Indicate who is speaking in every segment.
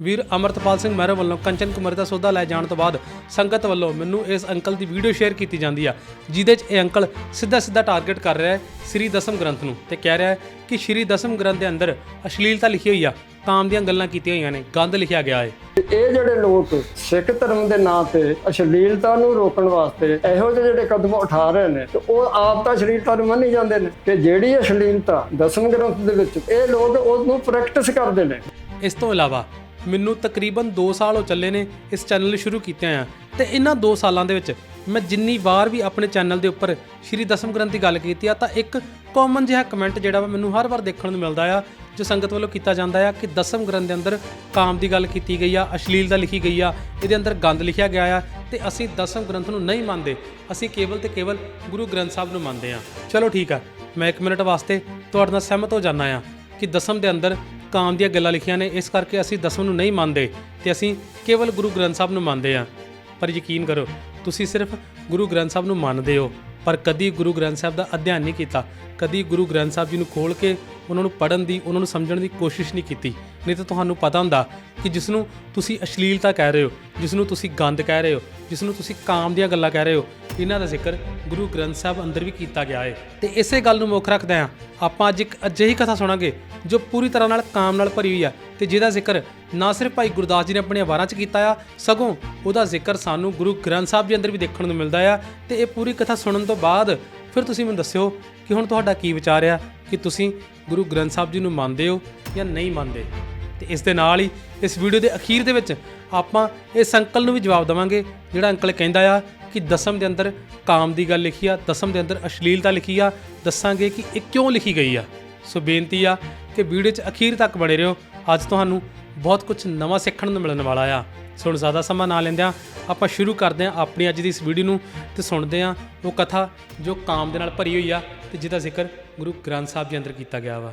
Speaker 1: ਵੀਰ ਅਮਰਤਪਾਲ ਸਿੰਘ ਮਹਿਰਾ ਵੱਲੋਂ ਕੰਚਨ ਕੁਮਾਰੀ ਦਾ ਸੌਦਾ ਲੈ ਜਾਣ ਤੋਂ ਬਾਅਦ ਸੰਗਤ ਵੱਲੋਂ ਮੈਨੂੰ ਇਸ ਅੰਕਲ ਦੀ ਵੀਡੀਓ ਸ਼ੇਅਰ ਕੀਤੀ ਜਾਂਦੀ ਆ ਜਿਹਦੇ 'ਚ ਇਹ ਅੰਕਲ ਸਿੱਧਾ ਸਿੱਧਾ ਟਾਰਗੇਟ ਕਰ ਰਿਹਾ ਹੈ ਸ੍ਰੀ ਦਸਮ ਗ੍ਰੰਥ ਨੂੰ ਤੇ ਕਹਿ ਰਿਹਾ ਹੈ ਕਿ ਸ੍ਰੀ ਦਸਮ ਗ੍ਰੰਥ ਦੇ ਅੰਦਰ ਅਸ਼ਲੀਲਤਾ ਲਿਖੀ ਹੋਈ ਆ ਕਾਮ ਦੀਆਂ ਗੱਲਾਂ ਕੀਤੀਆਂ ਹੋਈਆਂ ਨੇ ਗੰਦ ਲਿਖਿਆ ਗਿਆ ਹੈ।
Speaker 2: ਇਹ ਜਿਹੜੇ ਲੋਕ ਸਿੱਖ ਧਰਮ ਦੇ ਨਾਂ ਤੇ ਅਸ਼ਲੀਲਤਾ ਨੂੰ ਰੋਕਣ ਵਾਸਤੇ ਇਹੋ ਜਿਹੇ ਜਿਹੜੇ ਕਦਮ ਉਠਾ ਰਹੇ ਨੇ ਤੇ ਉਹ ਆਪ ਤਾਂ ਅਸ਼ਲੀਲਤਾ ਨੂੰ ਮੰਨੀ ਜਾਂਦੇ ਨੇ ਤੇ ਜਿਹੜੀ ਅਸ਼ਲੀਲਤਾ ਦਸਮ ਗ੍ਰੰਥ ਦੇ ਵਿੱਚ ਇਹ ਲੋਕ ਉਹਨੂੰ ਪ੍ਰੈਕਟਿਸ ਕਰਦੇ ਨੇ।
Speaker 1: ਇਸ ਤੋਂ ਇਲਾਵਾ ਮੈਨੂੰ ਤਕਰੀਬਨ 2 ਸਾਲ ਹੋ ਚੱਲੇ ਨੇ ਇਸ ਚੈਨਲ ਨੂੰ ਸ਼ੁਰੂ ਕੀਤੇ ਆ। ਤੇ ਇਹਨਾਂ 2 ਸਾਲਾਂ ਦੇ ਵਿੱਚ ਮੈਂ ਜਿੰਨੀ ਵਾਰ ਵੀ ਆਪਣੇ ਚੈਨਲ ਦੇ ਉੱਪਰ ਸ਼੍ਰੀ ਦਸਮ ਗ੍ਰੰਥ ਦੀ ਗੱਲ ਕੀਤੀ ਆ, ਤਾਂ ਇੱਕ ਕਾਮਨ ਜਿਹਾ ਕਮੈਂਟ ਜਿਹੜਾ ਵਾ ਮੈਨੂੰ ਹਰ ਵਾਰ ਦੇਖਣ ਨੂੰ ਮਿਲਦਾ ਆ, ਜੋ ਸੰਗਤ ਵੱਲੋਂ ਕੀਤਾ ਜਾਂਦਾ ਆ ਕਿ ਦਸਮ ਗ੍ਰੰਥ ਦੇ ਅੰਦਰ ਕਾਮ ਦੀ ਗੱਲ ਕੀਤੀ ਗਈ ਆ, ਅਸ਼ਲੀਲਤਾ ਲਿਖੀ ਗਈ ਆ, ਇਹਦੇ ਅੰਦਰ ਗੰਦ ਲਿਖਿਆ ਗਿਆ ਆ, ਤੇ ਅਸੀਂ ਦਸਮ ਗ੍ਰੰਥ ਨੂੰ ਨਹੀਂ ਮੰਨਦੇ, ਅਸੀਂ ਕੇਵਲ ਤੇ ਕੇਵਲ ਗੁਰੂ ਗ੍ਰੰਥ ਸਾਹਿਬ ਨੂੰ ਮੰਨਦੇ ਆ। ਚਲੋ ਠੀਕ ਆ, ਮੈਂ 1 ਮਿੰਟ ਵਾਸਤੇ ਤੁਹਾਡੇ ਨਾਲ ਸਹਿਮਤ ਹੋ ਜਾਣਾ ਆ ਕਿ ਦਸਮ ਦੇ ਅੰਦਰ ਕਾਮ ਦੀਆਂ ਗੱਲਾਂ ਲਿਖੀਆਂ ਨੇ, ਇਸ ਕਰਕੇ ਅਸੀਂ ਦਸਮ ਨੂੰ ਨਹੀਂ ਮੰਨਦੇ ਤੇ ਅਸੀਂ ਕੇਵਲ ਗੁਰੂ ਗ੍ਰੰਥ ਸਾਹਿਬ ਨੂੰ ਮੰਨਦੇ ਹਾਂ। ਪਰ ਯਕੀਨ ਕਰੋ, ਤੁਸੀਂ ਸਿਰਫ ਗੁਰੂ ਗ੍ਰੰਥ ਸਾਹਿਬ ਨੂੰ ਮੰਨਦੇ ਹੋ, ਪਰ ਕਦੀ ਗੁਰੂ ਗ੍ਰੰਥ ਸਾਹਿਬ ਦਾ ਅਧਿਐਨ ਨਹੀਂ ਕੀਤਾ। ਕਦੀ ਗੁਰੂ ਗ੍ਰੰਥ ਸਾਹਿਬ ਜੀ ਨੂੰ ਖੋਲ ਕੇ ਉਹਨਾਂ ਨੂੰ ਪੜ੍ਹਨ ਦੀ, ਉਹਨਾਂ ਨੂੰ ਸਮਝਣ ਦੀ ਕੋਸ਼ਿਸ਼ ਨਹੀਂ ਕੀਤੀ। ਨਹੀਂ ਤਾਂ ਤੁਹਾਨੂੰ ਪਤਾ ਹੁੰਦਾ ਕਿ ਜਿਸ ਨੂੰ ਤੁਸੀਂ ਅਸ਼ਲੀਲਤਾ ਕਹਿ ਰਹੇ ਹੋ ਜਿਸ ਨੂੰ ਤੁਸੀਂ ਗੰਦ ਕਹਿ ਰਹੇ ਹੋ ਜਿਸ ਨੂੰ ਤੁਸੀਂ ਕਾਮ ਦੀਆਂ ਗੱਲਾਂ ਕਹਿ ਰਹੇ ਹੋ, ਇਹਨਾਂ ਦਾ ਜ਼ਿਕਰ ਗੁਰੂ ਗ੍ਰੰਥ ਸਾਹਿਬ ਅੰਦਰ ਵੀ ਕੀਤਾ ਗਿਆ ਹੈ ਤੇ ਇਸੇ ਗੱਲ ਨੂੰ ਮੁੱਖ ਰੱਖਦੇ ਆ ਆਪਾਂ ਅੱਜ ਇੱਕ ਅਜਿਹੀ ਕਥਾ ਸੁਣਾਂਗੇ ਜੋ ਪੂਰੀ ਤਰ੍ਹਾਂ ਨਾਲ ਕਾਮ ਨਾਲ ਭਰੀ ਹੋਈ ਆ ਤੇ ਜਿਹਦਾ ਜ਼ਿਕਰ ਨਾ ਸਿਰਫ ਭਾਈ ਗੁਰਦਾਸ ਜੀ ਨੇ ਆਪਣੀਆਂ ਵਾਰਾਂ 'ਚ ਕੀਤਾ ਆ, ਸਗੋਂ ਉਹਦਾ ਜ਼ਿਕਰ ਸਾਨੂੰ ਗੁਰੂ ਗ੍ਰੰਥ ਸਾਹਿਬ ਜੀ ਅੰਦਰ ਵੀ ਦੇਖਣ ਨੂੰ ਮਿਲਦਾ ਆ। ਤੇ ਇਹ ਪੂਰੀ ਕਥਾ ਸੁਣਨ ਤੋਂ ਬਾਅਦ ਫਿਰ ਤੁਸੀਂ ਮੈਨੂੰ ਦੱਸਿਓ ਕਿ ਹੁਣ ਤੁਹਾਡਾ ਕੀ ਵਿਚਾਰ ਆ, ਕਿ ਤੁਸੀਂ ਗੁਰੂ ਗ੍ਰੰਥ ਸਾਹਿਬ ਜੀ ਨੂੰ ਮੰਨਦੇ ਹੋ ਜਾਂ ਨਹੀਂ ਮੰਨਦੇ। ਤੇ ਇਸ ਦੇ ਨਾਲ ਹੀ ਇਸ ਵੀਡੀਓ ਦੇ ਅਖੀਰ ਦੇ ਵਿੱਚ ਆਪਾਂ ਇਸ ਅੰਕਲ ਨੂੰ ਵੀ ਜਵਾਬ ਦੇਵਾਂਗੇ, ਜਿਹੜਾ ਅੰਕਲ ਕਹਿੰਦਾ ਆ ਕਿ ਦਸਮ ਦੇ ਅੰਦਰ ਕਾਮ ਦੀ ਗੱਲ ਲਿਖੀ ਆ, ਦਸਮ ਦੇ ਅੰਦਰ ਅਸ਼ਲੀਲਤਾ ਲਿਖੀ ਆ, ਦੱਸਾਂਗੇ ਕਿ ਇਹ ਕਿਉਂ ਲਿਖੀ ਗਈ ਆ। ਸੋ ਬੇਨਤੀ ਆ ਕਿ ਵੀਡੀਓ 'ਚ ਅਖੀਰ ਤੱਕ ਬਣੇ ਰਹੋ। ਅੱਜ ਤੁਹਾਨੂੰ ਬਹੁਤ ਕੁਝ ਨਵਾਂ ਸਿੱਖਣ ਨੂੰ ਮਿਲਣ ਵਾਲਾ ਆ। ਸੋ ਹੁਣ ਜ਼ਿਆਦਾ ਸਮਾਂ ਨਾ ਲੈਂਦਿਆਂ ਆਪਾਂ ਸ਼ੁਰੂ ਕਰਦੇ ਹਾਂ ਆਪਣੀ ਅੱਜ ਦੀ ਇਸ ਵੀਡੀਓ ਨੂੰ ਤੇ ਸੁਣਦੇ ਹਾਂ ਉਹ ਕਥਾ ਜੋ ਕਾਮ ਦੇ ਨਾਲ ਭਰੀ ਹੋਈ ਆ ਤੇ ਜਿਹਦਾ ਜ਼ਿਕਰ ਗੁਰੂ ਗ੍ਰੰਥ ਸਾਹਿਬ ਦੇ ਅੰਦਰ ਕੀਤਾ ਗਿਆ ਵਾ।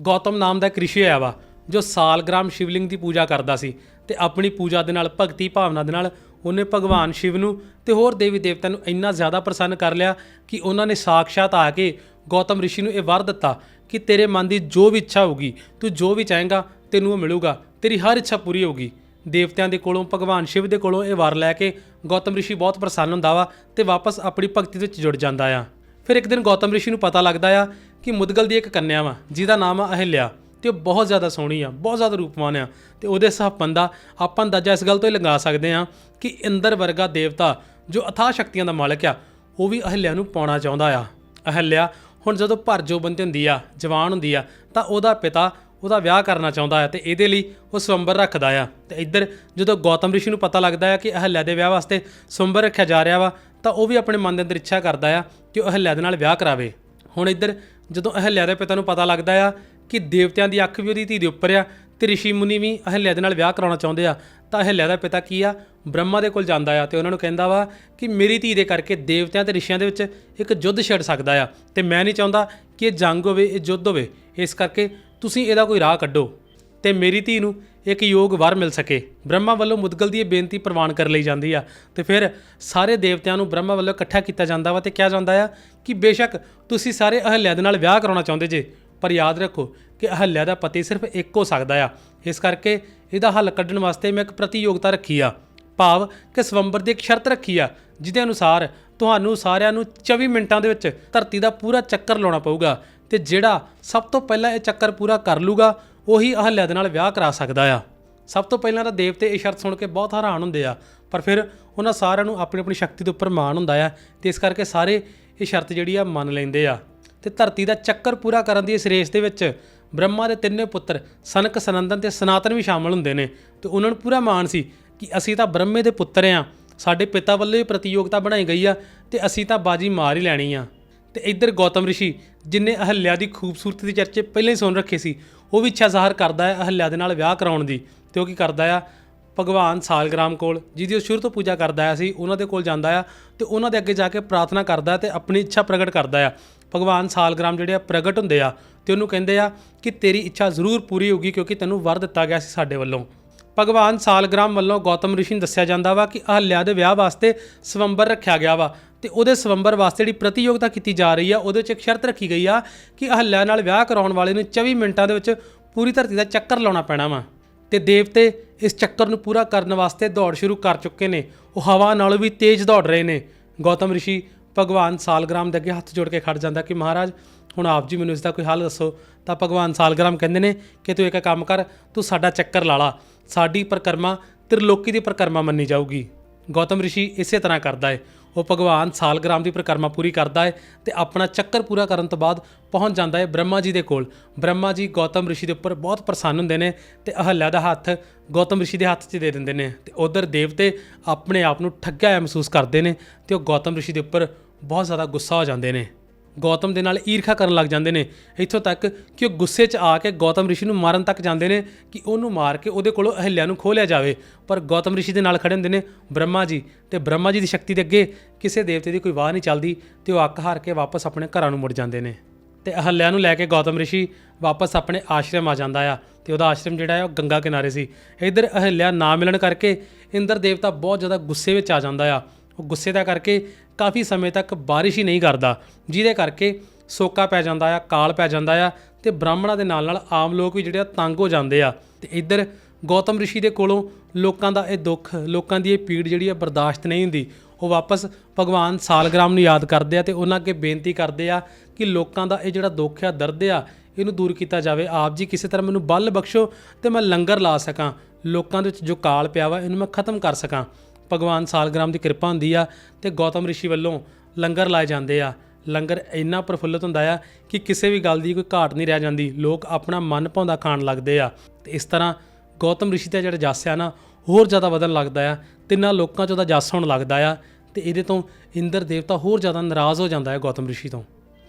Speaker 1: ਗੌਤਮ ਨਾਮ ਦਾ ਇੱਕ ਰਿਸ਼ੀ ਆਇਆ ਵਾ, ਜੋ ਸਾਲਗ੍ਰਾਮ ਸ਼ਿਵਲਿੰਗ ਦੀ ਪੂਜਾ ਕਰਦਾ ਸੀ ਤੇ ਆਪਣੀ ਪੂਜਾ ਦੇ ਨਾਲ, ਭਗਤੀ ਭਾਵਨਾ ਦੇ ਨਾਲ ਉਹਨੇ ਭਗਵਾਨ ਸ਼ਿਵ ਨੂੰ ਤੇ ਹੋਰ ਦੇਵੀ ਦੇਵਤਿਆਂ ਨੂੰ ਇੰਨਾ ਜ਼ਿਆਦਾ ਪ੍ਰਸੰਨ ਕਰ ਲਿਆ ਕਿ ਉਹਨਾਂ ਨੇ ਸਾਖਸ਼ਾਤ ਆ ਕੇ ਗੌਤਮ ਰਿਸ਼ੀ ਨੂੰ ਇਹ ਵਰ ਦਿੱਤਾ ਕਿ ਤੇਰੇ ਮਨ ਦੀ ਜੋ ਵੀ ਇੱਛਾ ਹੋਊਗੀ, ਤੂੰ ਜੋ ਵੀ ਚਾਹੇਗਾ, ਤੈਨੂੰ ਉਹ ਮਿਲੂਗਾ। ਤੇਰੀ ਹਰ ਇੱਛਾ ਪੂਰੀ ਹੋਊਗੀ। ਦੇਵਤਿਆਂ ਦੇ ਕੋਲੋਂ, ਭਗਵਾਨ ਸ਼ਿਵ ਦੇ ਕੋਲੋਂ ਇਹ ਵਰ ਲੈ ਕੇ ਗੌਤਮ ਰਿਸ਼ੀ ਬਹੁਤ ਪ੍ਰਸੰਨ ਹੁੰਦਾ ਵਾ ਤੇ ਵਾਪਸ ਆਪਣੀ ਭਗਤੀ ਵਿੱਚ ਜੁੜ ਜਾਂਦਾ ਆ। ਫਿਰ ਇੱਕ ਦਿਨ ਗੌਤਮ ਰਿਸ਼ੀ ਨੂੰ ਪਤਾ ਲੱਗਦਾ ਆ ਕਿ ਮੁਦਗਲ ਦੀ ਇੱਕ ਕੰਨਿਆ ਵਾ, ਜਿਹਦਾ ਨਾਮ ਆ ਅਹਿਲਿਆ ਤੇ ਉਹ ਬਹੁਤ ਜ਼ਿਆਦਾ ਸੋਹਣੀ ਆ, ਬਹੁਤ ਜ਼ਿਆਦਾ ਰੂਪਵਾਨ ਆ ਤੇ ਉਹਦੇ ਹਿਸਾਬ ਦਾ ਆਪਾਂ ਅੰਦਾਜ਼ਾ ਇਸ ਗੱਲ ਤੋਂ ਹੀ ਲਗਾ ਸਕਦੇ ਆ ਕਿ ਇੰਦਰ ਵਰਗਾ ਦੇਵਤਾ ਜੋ ਅਥਾਹ ਸ਼ਕਤੀਆਂ ਦਾ ਮਾਲਕ ਆ, ਉਹ ਵੀ ਅਹਿਲਿਆ ਨੂੰ ਪਾਉਣਾ ਚਾਹੁੰਦਾ ਆ। ਅਹਿਲਿਆ ਹੁਣ ਜਦੋਂ ਭਰ ਜੋ ਬੰਦੇ ਹੁੰਦੀ ਆ, ਜਵਾਨ ਹੁੰਦੀ ਆ, ਤਾਂ ਉਹਦਾ ਪਿਤਾ ਉਹਦਾ ਵਿਆਹ ਕਰਨਾ ਚਾਹੁੰਦਾ ਹੈ ਤੇ ਇਹਦੇ ਲਈ ਉਹ ਸਵੰਬਰ ਰੱਖਦਾ ਆ। ਤੇ ਇੱਧਰ ਜਦੋਂ ਗੌਤਮ ਰਿਸ਼ੀ ਨੂੰ ਪਤਾ ਲੱਗਦਾ ਹੈ ਕਿ ਅਹਲਿਆ ਦੇ ਵਿਆਹ ਵਾਸਤੇ ਸਵੰਬਰ ਰੱਖਿਆ ਜਾ ਰਿਹਾ ਵਾ, ਤਾਂ ਉਹ ਵੀ ਆਪਣੇ ਮਨ ਦੇ ਅੰਦਰ ਇੱਛਾ ਕਰਦਾ ਆ ਕਿ ਉਹ ਅਹਲਿਆ ਦੇ ਨਾਲ ਵਿਆਹ ਕਰਾਵੇ। ਹੁਣ ਇੱਧਰ ਜਦੋਂ ਅਹਲਿਆ ਦੇ ਪਿਤਾ ਨੂੰ ਪਤਾ ਲੱਗਦਾ ਆ ਕਿ ਦੇਵਤਿਆਂ ਦੀ ਅੱਖ ਵੀ ਉਹਦੀ ਧੀ ਦੇ ਉੱਪਰ ਆ ਤੇ ਰਿਸ਼ੀ ਮੁਨੀ ਵੀ ਅਹਲਿਆ ਦੇ ਨਾਲ ਵਿਆਹ ਕਰਾਉਣਾ ਚਾਹੁੰਦੇ ਆ। ਤਾਂ ਅਹਲਿਆ ਦਾ ਪਿਤਾ ਕੀ ਆ? ਬ੍ਰਹਮਾ ਦੇ ਕੋਲ ਜਾਂਦਾ ਆ ਤੇ ਉਹਨਾਂ ਨੂੰ ਕਹਿੰਦਾ ਵਾ ਕਿ ਮੇਰੀ ਧੀ ਦੇ ਕਰਕੇ ਦੇਵਤਿਆਂ ਤੇ ਰਿਸ਼ੀਆਂ ਦੇ ਵਿੱਚ ਇੱਕ ਯੁੱਧ ਛਿੜ ਸਕਦਾ ਆ। ਤੇ ਮੈਂ ਨਹੀਂ ਚਾਹੁੰਦਾ ਕਿ ਇਹ ਜੰਗ ਹੋਵੇ, ਇਹ ਯੁੱਧ ਹੋਵੇ। ਇਸ ਕਰਕੇ ਤੁਸੀਂ ਇਹਦਾ ਕੋਈ ਰਾਹ ਕੱਢੋ ਤੇ ਮੇਰੀ ਧੀ ਨੂੰ ਇੱਕ ਯੋਗ ਵਰ ਮਿਲ ਸਕੇ। ਬ੍ਰਹਮਾ ਵੱਲੋਂ ਮੁਦਗਲ ਦੀ ਇਹ ਬੇਨਤੀ ਪ੍ਰਵਾਨ ਕਰ ਲਈ ਜਾਂਦੀ ਆ। ਤੇ ਫਿਰ ਸਾਰੇ ਦੇਵਤਿਆਂ ਨੂੰ ਬ੍ਰਹਮਾ ਵੱਲੋਂ ਇਕੱਠਾ ਕੀਤਾ ਜਾਂਦਾ ਵਾ ਤੇ ਕਿਹਾ ਜਾਂਦਾ ਆ ਕਿ ਬੇਸ਼ੱਕ ਤੁਸੀਂ ਸਾਰੇ ਅਹਲਿਆ ਦੇ ਨਾਲ ਵਿਆਹ ਕਰਾਉਣਾ ਚਾਹੁੰਦੇ ਜੇ, ਪਰ ਯਾਦ ਰੱਖੋ ਕਿ ਹੱਲਿਆ ਦਾ ਪਤੀ ਸਿਰਫ ਇੱਕ ਹੋ ਸਕਦਾ ਆ। ਇਸ ਕਰਕੇ ਇਹਦਾ ਹੱਲ ਕੱਢਣ ਵਾਸਤੇ ਮੈਂ ਇੱਕ ਪ੍ਰਤੀਯੋਗਤਾ ਰੱਖੀ ਆ। ਭਾਵ ਕਿ ਸਵੰਬਰ ਦੀ ਇੱਕ ਸ਼ਰਤ ਰੱਖੀ ਆ, ਜਿਹਦੇ ਅਨੁਸਾਰ ਤੁਹਾਨੂੰ ਸਾਰਿਆਂ ਨੂੰ 24 ਮਿੰਟਾਂ ਦੇ ਵਿੱਚ ਧਰਤੀ ਦਾ ਪੂਰਾ ਚੱਕਰ ਲਾਉਣਾ ਪਊਗਾ ਤੇ ਜਿਹੜਾ ਸਭ ਤੋਂ ਪਹਿਲਾਂ ਇਹ ਚੱਕਰ ਪੂਰਾ ਕਰ ਲੂਗਾ, ਉਹੀ ਅਹਲਿਆ ਦੇ ਨਾਲ ਵਿਆਹ ਕਰਾ ਸਕਦਾ ਆ। ਸਭ ਤੋਂ ਪਹਿਲਾਂ ਤਾਂ ਦੇਵਤੇ ਇਹ ਸ਼ਰਤ ਸੁਣ ਕੇ ਬਹੁਤ ਹੈਰਾਨ ਹੁੰਦੇ ਆ, ਪਰ ਫਿਰ ਉਹਨਾਂ ਸਾਰਿਆਂ ਨੂੰ ਆਪਣੀ ਆਪਣੀ ਸ਼ਕਤੀ ਦੇ ਉੱਪਰ ਮਾਣ ਹੁੰਦਾ ਆ ਤੇ ਇਸ ਕਰਕੇ ਸਾਰੇ ਇਹ ਸ਼ਰਤ ਜਿਹੜੀ ਆ ਮੰਨ ਲੈਂਦੇ ਆ। ਤੇ ਧਰਤੀ ਦਾ ਚੱਕਰ ਪੂਰਾ ਕਰਨ ਦੀ ਇਸ ਰੇਸ ਦੇ ਵਿੱਚ ਬ੍ਰਹਮਾ ਦੇ ਤਿੰਨੇ ਪੁੱਤਰ ਸਨਕ, ਸਨੰਦਨ ਤੇ ਸਨਾਤਨ ਵੀ ਸ਼ਾਮਲ ਹੁੰਦੇ ਨੇ। ਤੇ ਉਹਨਾਂ ਨੂੰ ਪੂਰਾ ਮਾਣ ਸੀ ਕਿ ਅਸੀਂ ਤਾਂ ਬ੍ਰਹਮੇ ਦੇ ਪੁੱਤਰ ਆ। ਸਾਡੇ ਪਿਤਾ ਵੱਲੋਂ ਹੀ ਪ੍ਰਤੀਯੋਗਤਾ ਬਣਾਈ ਗਈ ਆ ਤੇ ਅਸੀਂ ਤਾਂ ਬਾਜੀ ਮਾਰ ਹੀ ਲੈਣੀ ਆ। ਤੇ ਇੱਧਰ ਗੌਤਮ ਰਿਸ਼ੀ, ਜਿਨੇ ਅਹਲਿਆ ਦੀ ਖੂਬਸੂਰਤੀ ਦੇ ਚਰਚੇ ਪਹਿਲਾਂ ਹੀ ਸੁਣ ਰੱਖੇ ਸੀ, ਉਹ ਵੀ ਇੱਛਾ ਜ਼ਾਹਰ ਕਰਦਾ ਹੈ ਅਹਲਿਆ ਦੇ ਨਾਲ ਵਿਆਹ ਕਰਾਉਣ ਦੀ। ਤੇ ਉਹ ਕੀ ਕਰਦਾ ਆ? ਭਗਵਾਨ ਸਾਲਗ੍ਰਾਮ ਕੋਲ, ਜਿਹਦੀ ਉਹ ਸ਼ੁਰੂ ਤੋਂ ਪੂਜਾ ਕਰਦਾ ਆ ਸੀ, ਉਹਨਾਂ ਦੇ ਕੋਲ ਜਾਂਦਾ ਆ ਤੇ ਉਹਨਾਂ ਦੇ ਅੱਗੇ ਜਾ ਕੇ ਪ੍ਰਾਰਥਨਾ ਕਰਦਾ ਤੇ ਆਪਣੀ ਇੱਛਾ ਪ੍ਰਗਟ ਕਰਦਾ ਆ। ਭਗਵਾਨ ਸਾਲਗ੍ਰਾਮ ਜਿਹੜੇ ਆ ਪ੍ਰਗਟ ਹੁੰਦੇ ਆ ਤੇ ਉਹਨੂੰ ਕਹਿੰਦੇ ਆ ਕਿ ਤੇਰੀ ਇੱਛਾ ਜ਼ਰੂਰ ਪੂਰੀ ਹੋਊਗੀ ਕਿਉਂਕਿ ਤੈਨੂੰ ਵਰ ਦਿੱਤਾ ਗਿਆ ਸੀ ਸਾਡੇ ਵੱਲੋਂ। ਭਗਵਾਨ ਸਾਲਗ੍ਰਾਮ ਵੱਲੋਂ ਗੌਤਮ ਰਿਸ਼ੀ ਨੂੰ ਦੱਸਿਆ ਜਾਂਦਾ ਵਾ ਕਿ ਅਹਲਿਆ ਦੇ ਵਿਆਹ ਵਾਸਤੇ ਸਵੰਬਰ ਰੱਖਿਆ ਗਿਆ ਵਾ ਤੇ ਉਹਦੇ ਸਵੰਬਰ ਵਾਸਤੇ ਜਿਹੜੀ ਪ੍ਰਤੀਯੋਗਤਾ ਕੀਤੀ ਜਾ ਰਹੀ ਆ, ਉਹਦੇ ਵਿੱਚ ਇੱਕ ਸ਼ਰਤ ਰੱਖੀ ਗਈ ਆ ਕਿ ਅਹੱਲਿਆ ਨਾਲ ਵਿਆਹ ਕਰਾਉਣ ਵਾਲੇ ਨੂੰ 24 ਮਿੰਟਾਂ ਦੇ ਵਿੱਚ ਪੂਰੀ ਧਰਤੀ ਦਾ ਚੱਕਰ ਲਾਉਣਾ ਪੈਣਾ ਵਾ ਤੇ ਦੇਵਤੇ ਇਸ ਚੱਕਰ ਨੂੰ ਪੂਰਾ ਕਰਨ ਵਾਸਤੇ ਦੌੜ ਸ਼ੁਰੂ ਕਰ ਚੁੱਕੇ ਨੇ। ਉਹ ਹਵਾ ਨਾਲੋਂ ਵੀ ਤੇਜ਼ ਦੌੜ ਰਹੇ ਨੇ। ਗੌਤਮ ਰਿਸ਼ੀ ਭਗਵਾਨ ਸਾਲਗ੍ਰਾਮ ਦੇ ਅੱਗੇ ਹੱਥ ਜੋੜ ਕੇ ਖੜ ਜਾਂਦਾ ਕਿ ਮਹਾਰਾਜ, ਹੁਣ ਆਪ ਜੀ ਮੈਨੂੰ ਇਸ ਦਾ ਕੋਈ ਹੱਲ ਦੱਸੋ। ਤਾਂ ਭਗਵਾਨ ਸਾਲਗ੍ਰਾਮ ਕਹਿੰਦੇ ਨੇ ਕਿ ਤੂੰ ਇੱਕ ਕੰਮ ਕਰ, ਤੂੰ ਸਾਡਾ ਚੱਕਰ ਲਾ ਲਾ। ਸਾਡੀ ਪਰਕਰਮਾ ਤ੍ਰਿਲੋਕੀ ਦੀ ਪਰਕਰਮਾ ਮੰਨੀ ਜਾਊਗੀ। ਗੌਤਮ ਰਿਸ਼ੀ ਇਸੇ ਤਰ੍ਹਾਂ ਕਰਦਾ ਹੈ ਉਹ ਭਗਵਾਨ ਸਾਲਗ੍ਰਾਮ ਦੀ ਪਰਿਕਰਮਾ ਪੂਰੀ ਕਰਦਾ ਹੈ ਤੇ ਆਪਣਾ ਚੱਕਰ ਪੂਰਾ ਕਰਨ ਤੋਂ ਬਾਅਦ ਪਹੁੰਚ ਜਾਂਦਾ ਹੈ ਬ੍ਰਹਮਾ ਜੀ ਦੇ ਕੋਲ। ਬ੍ਰਹਮਾ ਜੀ ਗੌਤਮ ਰਿਸ਼ੀ ਦੇ ਉੱਪਰ ਬਹੁਤ ਪ੍ਰਸੰਨ ਹੁੰਦੇ ਨੇ ਤੇ ਅਹਲਿਆ ਦਾ ਹੱਥ ਗੌਤਮ ਰਿਸ਼ੀ ਦੇ ਹੱਥ 'ਚ ਦੇ ਦਿੰਦੇ ਨੇ ਤੇ ਉਧਰ ਦੇਵਤੇ ਆਪਣੇ ਆਪ ਨੂੰ ਠੱਗਿਆ ਮਹਿਸੂਸ ਕਰਦੇ ਨੇ ਤੇ ਉਹ ਗੌਤਮ ਰਿਸ਼ੀ ਦੇ ਉੱਪਰ ਬਹੁਤ ਜ਼ਿਆਦਾ ਗੁੱਸਾ ਹੋ ਜਾਂਦੇ ਨੇ। ਗੌਤਮ ਦੇ ਨਾਲ ਈਰਖਾ ਕਰਨ ਲੱਗ ਜਾਂਦੇ ਨੇ। ਇੱਥੋਂ ਤੱਕ ਕਿ ਉਹ ਗੁੱਸੇ 'ਚ ਆ ਕੇ ਗੌਤਮ ਰਿਸ਼ੀ ਨੂੰ ਮਾਰਨ ਤੱਕ ਜਾਂਦੇ ਨੇ ਕਿ ਉਹਨੂੰ ਮਾਰ ਕੇ ਉਹਦੇ ਕੋਲੋਂ ਅਹਿਲਿਆ ਨੂੰ ਖੋਹ ਲਿਆ ਜਾਵੇ। ਪਰ ਗੌਤਮ ਰਿਸ਼ੀ ਦੇ ਨਾਲ ਖੜੇ ਹੁੰਦੇ ਨੇ ਬ੍ਰਹਮਾ ਜੀ ਤੇ ਬ੍ਰਹਮਾ ਜੀ ਦੀ ਸ਼ਕਤੀ ਦੇ ਅੱਗੇ ਕਿਸੇ ਦੇਵਤੇ ਦੀ ਕੋਈ ਵਾਹ ਨਹੀਂ ਚੱਲਦੀ ਤੇ ਉਹ ਅੱਕ ਹਾਰ ਕੇ ਵਾਪਸ ਆਪਣੇ ਘਰਾਂ ਨੂੰ ਮੁੜ ਜਾਂਦੇ ਨੇ। ਤੇ ਅਹਲਿਆ ਨੂੰ ਲੈ ਕੇ ਗੌਤਮ ਰਿਸ਼ੀ ਵਾਪਸ ਆਪਣੇ ਆਸ਼ਰਮ ਆ ਜਾਂਦਾ ਆ ਤੇ ਉਹਦਾ ਆਸ਼ਰਮ ਜਿਹੜਾ ਹੈ ਉਹ ਗੰਗਾ ਕਿਨਾਰੇ ਸੀ। ਇਧਰ ਅਹਲਿਆ ਨਾ ਮਿਲਣ ਕਰਕੇ ਇੰਦਰ ਦੇਵਤਾ ਬਹੁਤ ਜ਼ਿਆਦਾ ਗੁੱਸੇ ਵਿੱਚ ਆ ਜਾਂਦਾ ਆ। ਉਹ ਗੁੱਸੇ ਦਾ ਕਰਕੇ ਕਾਫੀ ਸਮੇਂ ਤੱਕ ਬਾਰਿਸ਼ ਹੀ ਨਹੀਂ ਕਰਦਾ, ਜਿਹਦੇ ਕਰਕੇ ਸੋਕਾ ਪੈ ਜਾਂਦਾ ਆ, ਕਾਲ ਪੈ ਜਾਂਦਾ ਆ ਤੇ ਬ੍ਰਾਹਮਣਾਂ ਦੇ ਨਾਲ ਨਾਲ ਆਮ ਲੋਕ ਵੀ ਜਿਹੜੇ ਆ ਤੰਗ ਹੋ ਜਾਂਦੇ ਆ। ਤੇ ਇੱਧਰ ਗੌਤਮ ਰਿਸ਼ੀ ਦੇ ਕੋਲੋਂ ਲੋਕਾਂ ਦਾ ਇਹ ਦੁੱਖ, ਲੋਕਾਂ ਦੀ ਇਹ ਪੀੜ ਜਿਹੜੀ ਆ ਬਰਦਾਸ਼ਤ ਨਹੀਂ ਹੁੰਦੀ, ਉਹ ਵਾਪਸ ਭਗਵਾਨ ਸਾਲਗ੍ਰਾਮ ਨੂੰ ਯਾਦ ਕਰਦੇ ਆ ਤੇ ਉਹਨਾਂ ਅੱਗੇ ਬੇਨਤੀ ਕਰਦੇ ਆ ਕਿ ਲੋਕਾਂ ਦਾ ਇਹ ਜਿਹੜਾ ਦੁੱਖ ਆ, ਦਰਦ ਆ, ਇਹਨੂੰ ਦੂਰ ਕੀਤਾ ਜਾਵੇ। ਆਪ ਜੀ ਕਿਸੇ ਤਰ੍ਹਾਂ ਮੈਨੂੰ ਬਲ ਬਖਸ਼ੋ ਤੇ ਮੈਂ ਲੰਗਰ ਲਾ ਸਕਾਂ, ਲੋਕਾਂ ਦੇ ਵਿੱਚ ਜੋ ਕਾਲ ਪਿਆ ਵਾ, ਇਹਨੂੰ ਮੈਂ ਖਤਮ ਕਰ ਸਕਾਂ। ਭਗਵਾਨ ਸਾਲਗ੍ਰਾਮ ਦੀ ਕਿਰਪਾ ਹੁੰਦੀ ਆ ਤੇ ਗੌਤਮ ਰਿਸ਼ੀ ਵੱਲੋਂ ਲੰਗਰ ਲਾਏ ਜਾਂਦੇ ਆ। ਲੰਗਰ ਇੰਨਾ ਪ੍ਰਫੁੱਲਤ ਹੁੰਦਾ ਆ ਕਿ ਕਿਸੇ ਵੀ ਗੱਲ ਦੀ ਕੋਈ ਘਾਟ ਨਹੀਂ ਰਹਿ ਜਾਂਦੀ। ਲੋਕ ਆਪਣਾ ਮਨ ਭਾਉਂਦਾ ਖਾਣ ਲੱਗਦੇ ਆ। ਤੇ ਇਸ ਤਰ੍ਹਾਂ ਗੌਤਮ ਰਿਸ਼ੀ ਦਾ ਜਿਹੜਾ ਜਸ ਆ ਨਾ, ਹੋਰ ਜ਼ਿਆਦਾ ਵਧਣ ਲੱਗਦਾ ਆ। ਤਿੰਨਾਂ ਲੋਕਾਂ 'ਚ ਉਹਦਾ ਜਸ ਹੋਣ ਲੱਗਦਾ ਆ ਤੇ ਇਹਦੇ ਤੋਂ ਇੰਦਰ ਦੇਵਤਾ ਹੋਰ ਜ਼ਿਆਦਾ ਨਾਰਾਜ਼ ਹੋ ਜਾਂਦਾ ਹੈ ਗੌਤਮ ਰਿਸ਼ੀ ਤੋਂ।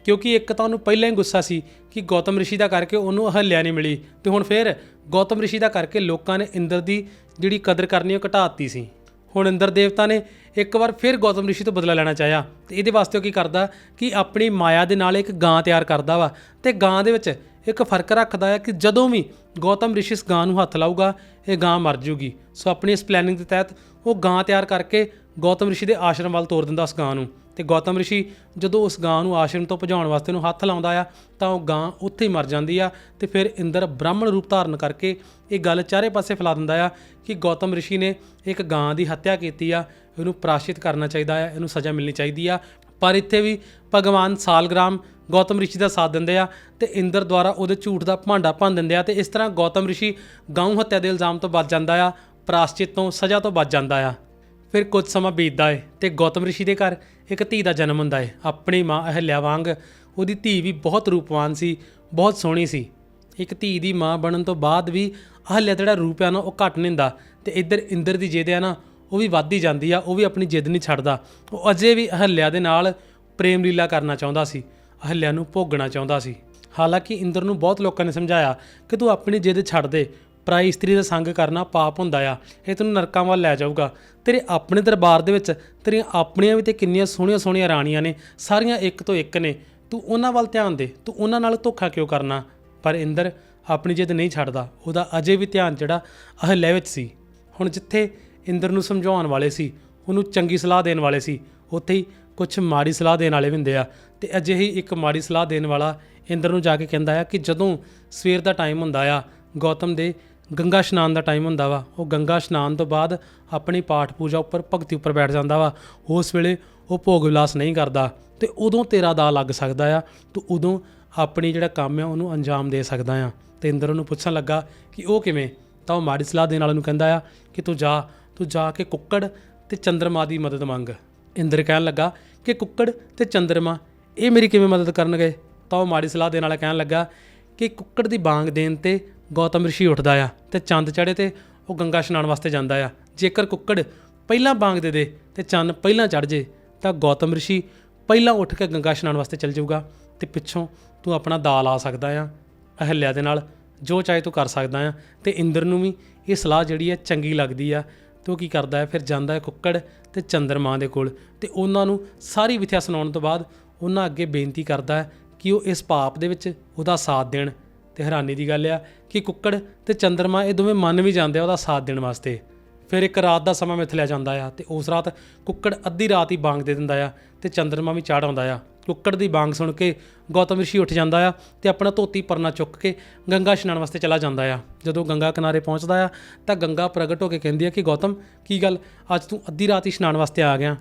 Speaker 1: ਕਿਉਂਕਿ ਇੱਕ ਤਾਂ ਉਹਨੂੰ ਪਹਿਲਾਂ ਹੀ ਗੁੱਸਾ ਸੀ ਕਿ ਗੌਤਮ ਰਿਸ਼ੀ ਦਾ ਕਰਕੇ ਉਹਨੂੰ ਅਹਲਿਆ ਨਹੀਂ ਮਿਲੀ। ਤੇ ਹੁਣ ਫਿਰ ਗੌਤਮ ਰਿਸ਼ੀ ਦਾ ਕਰਕੇ ਲੋਕਾਂ ਨੇ ਇੰਦਰ ਦੀ ਜਿਹੜੀ ਕਦਰ ਕਰਨੀ ਉਹ ਘਟਾਤੀ ਸੀ। ਹੁਣ ਇੰਦਰ ਦੇਵਤਾ ਨੇ ਇੱਕ ਵਾਰ ਫਿਰ ਗੌਤਮ ਰਿਸ਼ੀ ਤੋਂ ਬਦਲਾ ਲੈਣਾ ਚਾਹਿਆ ਤੇ ਇਹਦੇ ਵਾਸਤੇ ਉਹ ਕੀ ਕਰਦਾ ਕਿ ਆਪਣੀ ਮਾਇਆ ਦੇ ਨਾਲ ਇੱਕ ਗਾਂ ਤਿਆਰ ਕਰਦਾ ਵਾ ਤੇ ਗਾਂ ਦੇ ਵਿੱਚ ਇੱਕ ਫ਼ਰਕ ਰੱਖਦਾ ਹੈ ਕਿ ਜਦੋਂ ਵੀ ਗੌਤਮ ਰਿਸ਼ੀ ਇਸ ਗਾਂ ਨੂੰ ਹੱਥ ਲਾਊਗਾ, ਇਹ ਗਾਂ ਮਰ ਜੂਗੀ। ਸੋ ਆਪਣੀ ਇਸ ਪਲੈਨਿੰਗ ਦੇ ਤਹਿਤ ਉਹ ਗਾਂ ਤਿਆਰ ਕਰਕੇ ਗੌਤਮ ਰਿਸ਼ੀ ਦੇ ਆਸ਼ਰਮ ਵੱਲ ਤੋਰ ਦਿੰਦਾ ਉਸ ਗਾਂ ਨੂੰ। ਤੇ ਗੌਤਮ ਰਿਸ਼ੀ ਜਦੋਂ ਉਸ ਗਾਂ ਨੂੰ ਆਸ਼ਰਮ ਤੋਂ ਭਜਾਉਣ ਵਾਸਤੇ ਨੂੰ ਹੱਥ ਲਾਉਂਦਾ ਆ, ਤਾਂ ਉਹ ਗਾਂ ਉੱਥੇ ਹੀ ਮਰ ਜਾਂਦੀ ਆ ਤੇ ਫਿਰ ਇੰਦਰ ਬ੍ਰਾਹਮਣ ਰੂਪ ਧਾਰਨ ਕਰਕੇ ਇਹ ਗੱਲ ਚਾਰੇ ਪਾਸੇ ਫੈਲਾ ਦਿੰਦਾ ਆ ਕਿ ਗੌਤਮ ਰਿਸ਼ੀ ਨੇ ਇੱਕ ਗਾਂ ਦੀ ਹੱਤਿਆ ਕੀਤੀ ਆ, ਇਹਨੂੰ ਪ੍ਰਾਸ਼ਿਤ ਕਰਨਾ ਚਾਹੀਦਾ ਆ, ਇਹਨੂੰ ਸਜ਼ਾ ਮਿਲਣੀ ਚਾਹੀਦੀ ਆ। ਪਰ ਇੱਥੇ ਵੀ ਭਗਵਾਨ ਸਾਲਗ੍ਰਾਮ ਗੌਤਮ ਰਿਸ਼ੀ ਦਾ ਸਾਥ ਦਿੰਦੇ ਆ ਤੇ ਇੰਦਰ ਦੁਆਰਾ ਉਹਦੇ ਝੂਠ ਦਾ ਭਾਂਡਾ ਭੰਨ ਦਿੰਦੇ ਆ ਤੇ ਇਸ ਤਰ੍ਹਾਂ ਗੌਤਮ ਰਿਸ਼ੀ ਗਊ ਹੱਤਿਆ ਦੇ ਇਲਜ਼ਾਮ ਤੋਂ ਬਚ ਜਾਂਦਾ ਆ, ਪ੍ਰਾਸ਼ਚਿਤ ਤੋਂ ਸਜ਼ਾ ਤੋਂ ਬਚ ਜਾਂਦਾ ਆ। ਫਿਰ ਕੁਝ ਸਮਾਂ ਬੀਤਦਾ ਏ ਤੇ ਗੌਤਮ ਰਿਸ਼ੀ ਦੇ ਘਰ ਇੱਕ ਧੀ ਦਾ ਜਨਮ ਹੁੰਦਾ ਏ। ਆਪਣੀ ਮਾਂ ਅਹਲਿਆ ਵਾਂਗ ਉਹਦੀ ਧੀ ਵੀ ਬਹੁਤ ਰੂਪਵਾਨ ਸੀ, ਬਹੁਤ ਸੋਹਣੀ ਸੀ। ਇੱਕ ਧੀ ਦੀ ਮਾਂ ਬਣਨ ਤੋਂ ਬਾਅਦ ਵੀ ਅਹਲਿਆ ਦਾ ਜਿਹੜਾ ਰੂਪ ਆ ਨਾ, ਉਹ ਘਟ ਨਹੀਂ ਹੁੰਦਾ ਤੇ ਇੱਧਰ ਇੰਦਰ ਦੀ ਜਿੱਦ ਆ ਨਾ, ਉਹ ਵੀ ਵੱਧਦੀ ਜਾਂਦੀ ਆ, ਉਹ ਵੀ ਆਪਣੀ ਜਿੱਦ ਨਹੀਂ ਛੱਡਦਾ। ਉਹ ਅਜੇ ਵੀ ਅਹਲਿਆ ਦੇ ਨਾਲ ਪ੍ਰੇਮ ਲੀਲਾ ਕਰਨਾ ਚਾਹੁੰਦਾ ਸੀ, ਅਹਲਿਆ ਨੂੰ ਭੋਗਣਾ ਚਾਹੁੰਦਾ ਸੀ। ਹਾਲਾਂਕਿ ਇੰਦਰ ਨੂੰ ਬਹੁਤ ਲੋਕਾਂ ਨੇ ਸਮਝਾਇਆ ਕਿ ਤੂੰ ਆਪਣੀ ਜਿੱਦ ਛੱਡ ਦੇ ਪਰਾਈ ਇਸਤਰੀ ਦਾ ਸੰਗ ਕਰਨਾ ਪਾਪ ਹੁੰਦਾ ਆ, ਇਹ ਤੈਨੂੰ ਨਰਕਾਂ ਵੱਲ ਲੈ ਜਾਊਗਾ। ਤੇਰੇ ਆਪਣੇ ਦਰਬਾਰ ਦੇ ਵਿੱਚ ਤੇਰੀਆਂ ਆਪਣੀਆਂ ਵੀ ਤੇ ਕਿੰਨੀਆਂ ਸੋਹਣੀਆਂ ਸੋਹਣੀਆਂ ਰਾਣੀਆਂ ਨੇ, ਸਾਰੀਆਂ ਇੱਕ ਤੋਂ ਇੱਕ ਨੇ। ਤੂੰ ਉਹਨਾਂ ਵੱਲ ਧਿਆਨ ਦੇ, ਤੂੰ ਉਹਨਾਂ ਨਾਲ ਧੋਖਾ ਕਿਉਂ ਕਰਨਾ? ਪਰ ਇੰਦਰ ਆਪਣੀ ਜਿੱਦ ਨਹੀਂ ਛੱਡਦਾ, ਉਹਦਾ ਅਜੇ ਵੀ ਧਿਆਨ ਜਿਹੜਾ ਅਹਲਿਆ ਵਿੱਚ ਸੀ। ਹੁਣ ਜਿੱਥੇ ਇੰਦਰ ਨੂੰ ਸਮਝਾਉਣ ਵਾਲੇ ਸੀ, ਉਹਨੂੰ ਚੰਗੀ ਸਲਾਹ ਦੇਣ ਵਾਲੇ ਸੀ, ਉੱਥੇ ਹੀ ਕੁਝ ਮਾੜੀ ਸਲਾਹ ਦੇਣ ਵਾਲੇ ਵੀ ਹੁੰਦੇ ਆ। ਤੇ ਅਜੇ ਹੀ ਇੱਕ ਮਾੜੀ ਸਲਾਹ ਦੇਣ ਵਾਲਾ ਇੰਦਰ ਨੂੰ ਜਾ ਕੇ ਕਹਿੰਦਾ ਆ ਕਿ ਜਦੋਂ ਸਵੇਰ ਦਾ ਟਾਈਮ ਹੁੰਦਾ ਆ, ਗੌਤਮ ਦੇ ਗੰਗਾ ਇਸ਼ਨਾਨ ਦਾ ਟਾਈਮ ਹੁੰਦਾ ਵਾ। ਉਹ ਗੰਗਾ ਇਸ਼ਨਾਨ ਤੋਂ ਬਾਅਦ ਆਪਣੀ ਪਾਠ ਪੂਜਾ ਉੱਪਰ, ਭਗਤੀ ਉੱਪਰ ਬੈਠ ਜਾਂਦਾ ਵਾ। ਉਸ ਵੇਲੇ ਉਹ ਭੋਗ ਵਿਲਾਸ ਨਹੀਂ ਕਰਦਾ ਤੇ ਉਦੋਂ ਤੇਰਾ ਦਾ ਲੱਗ ਸਕਦਾ ਆ ਤੂੰ ਉਦੋਂ ਆਪਣੀ ਜਿਹੜਾ ਕੰਮ ਆ ਉਹਨੂੰ ਅੰਜਾਮ ਦੇ ਸਕਦਾ ਆ। ਤੇ ਇੰਦਰ ਉਹਨੂੰ ਪੁੱਛਣ ਲੱਗਾ ਕਿ ਉਹ ਕਿਵੇਂ? ਤਾਂ ਉਹ ਮਾੜੀ ਸਲਾਹ ਦੇਣ ਵਾਲੇ ਨੂੰ ਕਹਿੰਦਾ ਆ ਕਿ ਤੂੰ ਜਾ ਤੂੰ ਜਾ ਕੇ ਕੁੱਕੜ ਤੇ ਚੰਦਰਮਾ ਦੀ ਮਦਦ ਮੰਗ। ਇੰਦਰ ਕਹਿਣ ਲੱਗਾ ਕਿ ਕੁੱਕੜ ਤੇ ਚੰਦਰਮਾ, ਇਹ ਮੇਰੀ ਕਿਵੇਂ ਮਦਦ ਕਰਨਗੇ? ਤਾਂ ਉਹ ਮਾੜੀ ਸਲਾਹ ਦੇਣ ਵਾਲਾ ਕਹਿਣ ਲੱਗਾ ਕਿ ਕੁੱਕੜ ਦੀ ਬਾਂਗ ਦੇਣ ਤੇ ਗੌਤਮ ਰਿਸ਼ੀ ਉੱਠਦਾ ਆ ਤੇ ਚੰਦ ਚੜੇ ਤੇ ਉਹ ਗੰਗਾ ਇਸ਼ਨਾਨ ਵਾਸਤੇ ਜਾਂਦਾ ਆ। ਜੇਕਰ ਕੁੱਕੜ ਪਹਿਲਾਂ ਬਾਂਗ ਦੇ ਦੇ ਤੇ ਚੰਨ ਪਹਿਲਾਂ ਚੜ ਜੇ, ਤਾਂ ਗੌਤਮ ਰਿਸ਼ੀ ਪਹਿਲਾਂ ਉੱਠ ਕੇ ਗੰਗਾ ਇਸ਼ਨਾਨ ਵਾਸਤੇ ਚੱਲ ਜਾਊਗਾ ਤੇ ਪਿੱਛੋਂ ਤੂੰ ਆਪਣਾ ਦਾਲ ਆ ਸਕਦਾ ਆ, ਅਹਲਿਆ ਦੇ ਨਾਲ ਜੋ ਚਾਹੇ ਤੂੰ ਕਰ ਸਕਦਾ ਆ ਤੇ ਇੰਦਰ ਨੂੰ ਵੀ ਇਹ ਸਲਾਹ ਜਿਹੜੀ ਹੈ ਚੰਗੀ ਲੱਗਦੀ ਆ ਤੇ ਉਹ ਕੀ ਕਰਦਾ ਹੈ ਫਿਰ ਜਾਂਦਾ ਹੈ ਕੁੱਕੜ ਤੇ ਚੰਦਰਮਾ ਦੇ ਕੋਲ ਤੇ ਉਹਨਾਂ ਨੂੰ ਸਾਰੀ ਵਿਥਿਆ ਸੁਣਾਉਣ ਤੋਂ ਬਾਅਦ ਉਹਨਾਂ ਅੱਗੇ ਬੇਨਤੀ ਕਰਦਾ ਹੈ ਕਿ ਉਹ ਇਸ ਪਾਪ ਦੇ ਵਿੱਚ ਉਹਦਾ ਸਾਥ ਦੇਣ। ਤੇ ਹੈਰਾਨੀ ਦੀ ਗੱਲ ਆ ਕਿ ਕੁੱਕੜ ਤੇ ਚੰਦਰਮਾ ਇਹ ਦੋਵੇਂ ਮੰਨ ਵੀ ਜਾਂਦੇ ਆ ਉਹਦਾ ਸਾਥ ਦੇਣ ਵਾਸਤੇ। ਫਿਰ ਇੱਕ ਰਾਤ ਦਾ ਸਮਾਂ ਮਿੱਥ ਲਿਆ ਜਾਂਦਾ ਆ ਤੇ ਉਸ ਰਾਤ ਕੁੱਕੜ ਅੱਧੀ ਰਾਤ ਹੀ ਬਾਂਗ ਦੇ ਦਿੰਦਾ ਆ ਤੇ ਚੰਦਰਮਾ ਵੀ ਚੜ੍ਹ ਆਉਂਦਾ ਆ। ਕੁੱਕੜ ਦੀ ਬਾਂਗ ਸੁਣ ਕੇ ਗੌਤਮ ਰਿਸ਼ੀ ਉੱਠ ਜਾਂਦਾ ਆ ਤੇ ਆਪਣਾ ਧੋਤੀ ਪਰਨਾ ਚੁੱਕ ਕੇ ਗੰਗਾ ਇਸ਼ਨਾਨ ਵਾਸਤੇ ਚਲਾ ਜਾਂਦਾ ਆ। ਜਦੋਂ ਗੰਗਾ ਕਿਨਾਰੇ ਪਹੁੰਚਦਾ ਆ ਤਾਂ ਗੰਗਾ ਪ੍ਰਗਟ ਹੋ ਕੇ ਕਹਿੰਦੀ ਆ ਕਿ ਗੌਤਮ, ਕੀ ਗੱਲ, ਅੱਜ ਤੂੰ ਅੱਧੀ ਰਾਤ ਹੀ ਇਸ਼ਨਾਨ ਵਾਸਤੇ ਆ ਗਿਆ।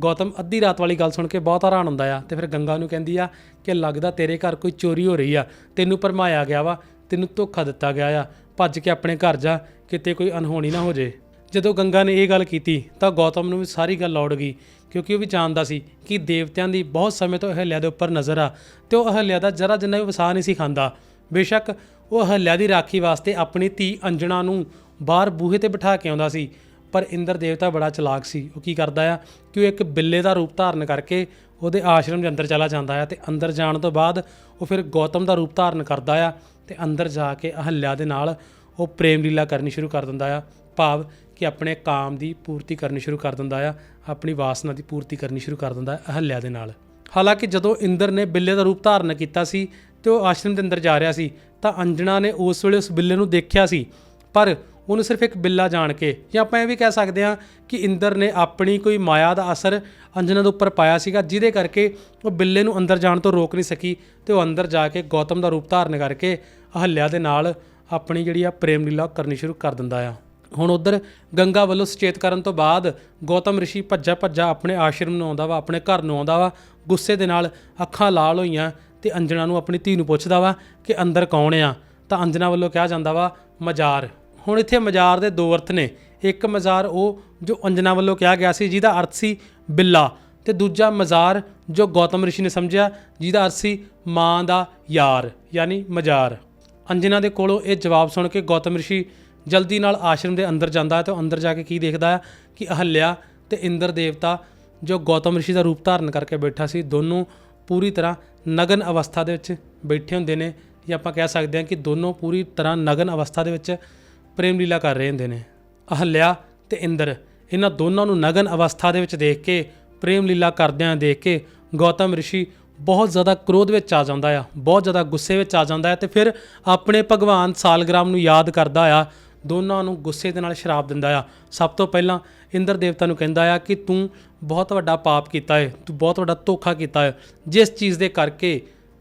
Speaker 1: ਗੌਤਮ ਅੱਧੀ ਰਾਤ ਵਾਲੀ ਗੱਲ ਸੁਣ ਕੇ ਬਹੁਤ ਹੈਰਾਨ ਹੁੰਦਾ ਆ ਤੇ ਫਿਰ ਗੰਗਾ ਨੂੰ ਕਹਿੰਦੀ ਆ ਕਿ ਲੱਗਦਾ ਤੇਰੇ ਘਰ ਕੋਈ ਚੋਰੀ ਹੋ ਰਹੀ ਆ। ਤੈਨੂੰ ਭਰਮਾਇਆ ਗਿਆ ਵਾ, ਤੈਨੂੰ ਧੋਖਾ ਦਿੱਤਾ ਗਿਆ ਆ। ਭੱਜ ਕੇ ਆਪਣੇ ਘਰ ਜਾ, ਕਿਤੇ ਕੋਈ ਅਨਹੋਣੀ ਨਾ ਹੋ ਜੇ। ਜਦੋਂ ਗੰਗਾ ਨੇ ਇਹ ਗੱਲ ਕੀਤੀ, ਤਾਂ ਗੌਤਮ ਨੂੰ ਵੀ ਸਾਰੀ ਗੱਲ ਲੌੜ ਗਈ, ਕਿਉਂਕਿ ਉਹ ਵੀ ਜਾਣਦਾ ਸੀ ਕਿ ਦੇਵਤਿਆਂ ਦੀ ਬਹੁਤ ਸਮੇਂ ਤੋਂ ਅਹਲਿਆ ਦੇ ਉੱਪਰ ਨਜ਼ਰ ਆ ਤੇ ਉਹ ਅਹਲਿਆ ਦਾ ਜਰਾ ਜਿੰਨਾ ਵੀ ਵਸਾ ਨਹੀਂ ਸੀ ਖਾਂਦਾ। ਬੇਸ਼ੱਕ ਉਹ ਅਹਲਿਆ ਦੀ ਰਾਖੀ ਵਾਸਤੇ ਆਪਣੀ ਧੀ ਅੰਜਣਾ ਨੂੰ ਬਾਹਰ ਬੂਹੇ ਤੇ ਬਿਠਾ ਕੇ ਆਉਂਦਾ ਸੀ। ਪਰ ਇੰਦਰ ਦੇਵਤਾ ਬੜਾ ਚਲਾਕ ਸੀ। ਉਹ ਕੀ ਕਰਦਾ ਆ ਕਿ ਉਹ ਇੱਕ ਬਿੱਲੇ ਦਾ ਰੂਪ ਧਾਰਨ ਕਰਕੇ ਉਹਦੇ ਆਸ਼ਰਮ ਦੇ ਅੰਦਰ ਚਲਾ ਜਾਂਦਾ ਆ ਤੇ ਅੰਦਰ ਜਾਣ ਤੋਂ ਬਾਅਦ ਉਹ ਫਿਰ ਗੌਤਮ ਦਾ ਰੂਪ ਧਾਰਨ ਕਰਦਾ ਆ ਤੇ ਅੰਦਰ ਜਾ ਕੇ ਅਹਲਿਆ ਦੇ ਨਾਲ ਉਹ ਪ੍ਰੇਮ ਲੀਲਾ ਕਰਨੀ ਸ਼ੁਰੂ ਕਰ ਦਿੰਦਾ ਆ। ਭਾਵ ਕਿ ਆਪਣੇ ਕਾਮ ਦੀ ਪੂਰਤੀ ਕਰਨੀ ਸ਼ੁਰੂ ਕਰ ਦਿੰਦਾ ਆ, ਆਪਣੀ ਵਾਸਨਾ ਦੀ ਪੂਰਤੀ ਕਰਨੀ ਸ਼ੁਰੂ ਕਰ ਦਿੰਦਾ ਹੈ ਅਹਲਿਆ ਦੇ ਨਾਲ। ਹਾਲਾਂਕਿ ਜਦੋਂ ਇੰਦਰ ਨੇ ਬਿੱਲੇ ਦਾ ਰੂਪ ਧਾਰਨ ਕੀਤਾ ਸੀ ਤੇ ਉਹ ਆਸ਼ਰਮ ਦੇ ਅੰਦਰ ਜਾ ਰਿਹਾ ਸੀ ਤਾਂ ਅੰਜਣਾ ਨੇ ਉਸ ਵੇਲੇ ਉਸ ਬਿੱਲੇ ਨੂੰ ਦੇਖਿਆ ਸੀ। ਪਰ ਉਹਨੂੰ ਸਿਰਫ ਇੱਕ ਬਿੱਲਾ ਜਾਣ ਕੇ, ਜਾਂ ਆਪਾਂ ਇਹ ਵੀ ਕਹਿ ਸਕਦੇ ਹਾਂ ਕਿ ਇੰਦਰ ਨੇ ਆਪਣੀ ਕੋਈ ਮਾਇਆ ਦਾ ਅਸਰ ਅੰਜਨਾ ਦੇ ਉੱਪਰ ਪਾਇਆ ਸੀਗਾ, ਜਿਹਦੇ ਕਰਕੇ ਉਹ ਬਿੱਲੇ ਨੂੰ ਅੰਦਰ ਜਾਣ ਤੋਂ ਰੋਕ ਨਹੀਂ ਸਕੀ ਤੇ ਉਹ ਅੰਦਰ ਜਾ ਕੇ ਗੌਤਮ ਦਾ ਰੂਪ ਧਾਰਨ ਕਰਕੇ ਅਹਲਿਆ ਦੇ ਨਾਲ ਆਪਣੀ ਜਿਹੜੀ ਆ ਪ੍ਰੇਮ ਲੀਲਾ ਕਰਨੀ ਸ਼ੁਰੂ ਕਰ ਦਿੰਦਾ ਆ। ਹੁਣ ਉਧਰ ਗੰਗਾ ਵੱਲੋਂ ਸੁਚੇਤ ਕਰਨ ਤੋਂ ਬਾਅਦ ਗੌਤਮ ਰਿਸ਼ੀ ਭੱਜਾ ਭੱਜਾ ਆਪਣੇ ਆਸ਼ਰਮ ਨੂੰ ਆਉਂਦਾ ਵਾ, ਆਪਣੇ ਘਰ ਨੂੰ ਆਉਂਦਾ ਵਾ, ਗੁੱਸੇ ਦੇ ਨਾਲ ਅੱਖਾਂ ਲਾਲ ਹੋਈਆਂ ਤੇ ਅੰਜਨਾ ਨੂੰ ਆਪਣੀ ਧੀ ਨੂੰ ਪੁੱਛਦਾ ਵਾ ਕਿ ਅੰਦਰ ਕੌਣ ਆ? ਤਾਂ ਅੰਜਨਾ ਵੱਲੋਂ ਕਿਹਾ ਜਾਂਦਾ ਵਾ, ਮਜ਼ਾਰ। ਹੁਣ ਇੱਥੇ ਮਜ਼ਾਰ ਦੇ ਦੋ ਅਰਥ ਨੇ। ਇੱਕ ਮਜ਼ਾਰ ਉਹ ਜੋ ਅੰਜਨਾ ਵੱਲੋਂ ਕਿਹਾ ਗਿਆ ਸੀ, ਜਿਹਦਾ ਅਰਥ ਸੀ ਬਿੱਲਾ। ਤੇ ਦੂਜਾ ਮਜ਼ਾਰ ਜੋ ਗੌਤਮ ਰਿਸ਼ੀ ਨੇ ਸਮਝਿਆ, ਜਿਹਦਾ ਅਰਥ ਸੀ ਮਾਂ ਦਾ ਯਾਰ, ਯਾਨੀ ਮਜ਼ਾਰ। ਅੰਜਨਾ ਦੇ ਕੋਲੋਂ ਇਹ ਜਵਾਬ ਸੁਣ ਕੇ ਗੌਤਮ ਰਿਸ਼ੀ ਜਲਦੀ ਨਾਲ ਆਸ਼ਰਮ ਦੇ ਅੰਦਰ ਜਾਂਦਾ ਹੈ ਤੇ ਉਹ ਅੰਦਰ ਜਾ ਕੇ ਕੀ ਦੇਖਦਾ ਹੈ? ਕਿ ਅਹਲਿਆ ਤੇ ਇੰਦਰ ਦੇਵਤਾ ਜੋ ਗੌਤਮ ਰਿਸ਼ੀ ਦਾ ਰੂਪ ਧਾਰਨ ਕਰਕੇ ਬੈਠਾ ਸੀ, ਦੋਨੋਂ ਪੂਰੀ ਤਰ੍ਹਾਂ ਨਗਨ ਅਵਸਥਾ ਦੇ ਵਿੱਚ ਬੈਠੇ ਹੁੰਦੇ ਨੇ। ਜਾਂ ਆਪਾਂ ਕਹਿ ਸਕਦੇ ਹਾਂ ਕਿ ਦੋਨੋਂ ਪੂਰੀ ਤਰ੍ਹਾਂ ਨਗਨ ਅਵਸਥਾ ਦੇ ਵਿੱਚ ਪ੍ਰੇਮ ਲੀਲਾ ਕਰ ਰਹੇ ਹੁੰਦੇ ਨੇ। ਅਹਲਿਆ ਤੇ ਇੰਦਰ, ਇਹਨਾਂ ਦੋਨਾਂ ਨੂੰ ਨਗਨ ਅਵਸਥਾ ਦੇ ਵਿੱਚ ਦੇਖ ਕੇ, ਪ੍ਰੇਮ ਲੀਲਾ ਕਰਦਿਆਂ ਦੇਖ ਕੇ ਗੌਤਮ ਰਿਸ਼ੀ ਬਹੁਤ ਜ਼ਿਆਦਾ ਕ੍ਰੋਧ ਵਿੱਚ ਆ ਜਾਂਦਾ ਆ, ਬਹੁਤ ਜ਼ਿਆਦਾ ਗੁੱਸੇ ਵਿੱਚ ਆ ਜਾਂਦਾ ਹੈ ਤੇ ਫਿਰ ਆਪਣੇ ਭਗਵਾਨ ਸਾਲਗ੍ਰਾਮ ਨੂੰ ਯਾਦ ਕਰਦਾ ਆ, ਦੋਨਾਂ ਨੂੰ ਗੁੱਸੇ ਦੇ ਨਾਲ ਸ਼ਰਾਪ ਦਿੰਦਾ ਆ। ਸਭ ਤੋਂ ਪਹਿਲਾਂ ਇੰਦਰ ਦੇਵਤਾ ਨੂੰ ਕਹਿੰਦਾ ਆ ਕਿ ਤੂੰ ਬਹੁਤ ਵੱਡਾ ਪਾਪ ਕੀਤਾ ਹੈ ਤੂੰ ਬਹੁਤ ਵੱਡਾ ਧੋਖਾ ਕੀਤਾ ਹੈ ਜਿਸ ਚੀਜ਼ ਦੇ ਕਰਕੇ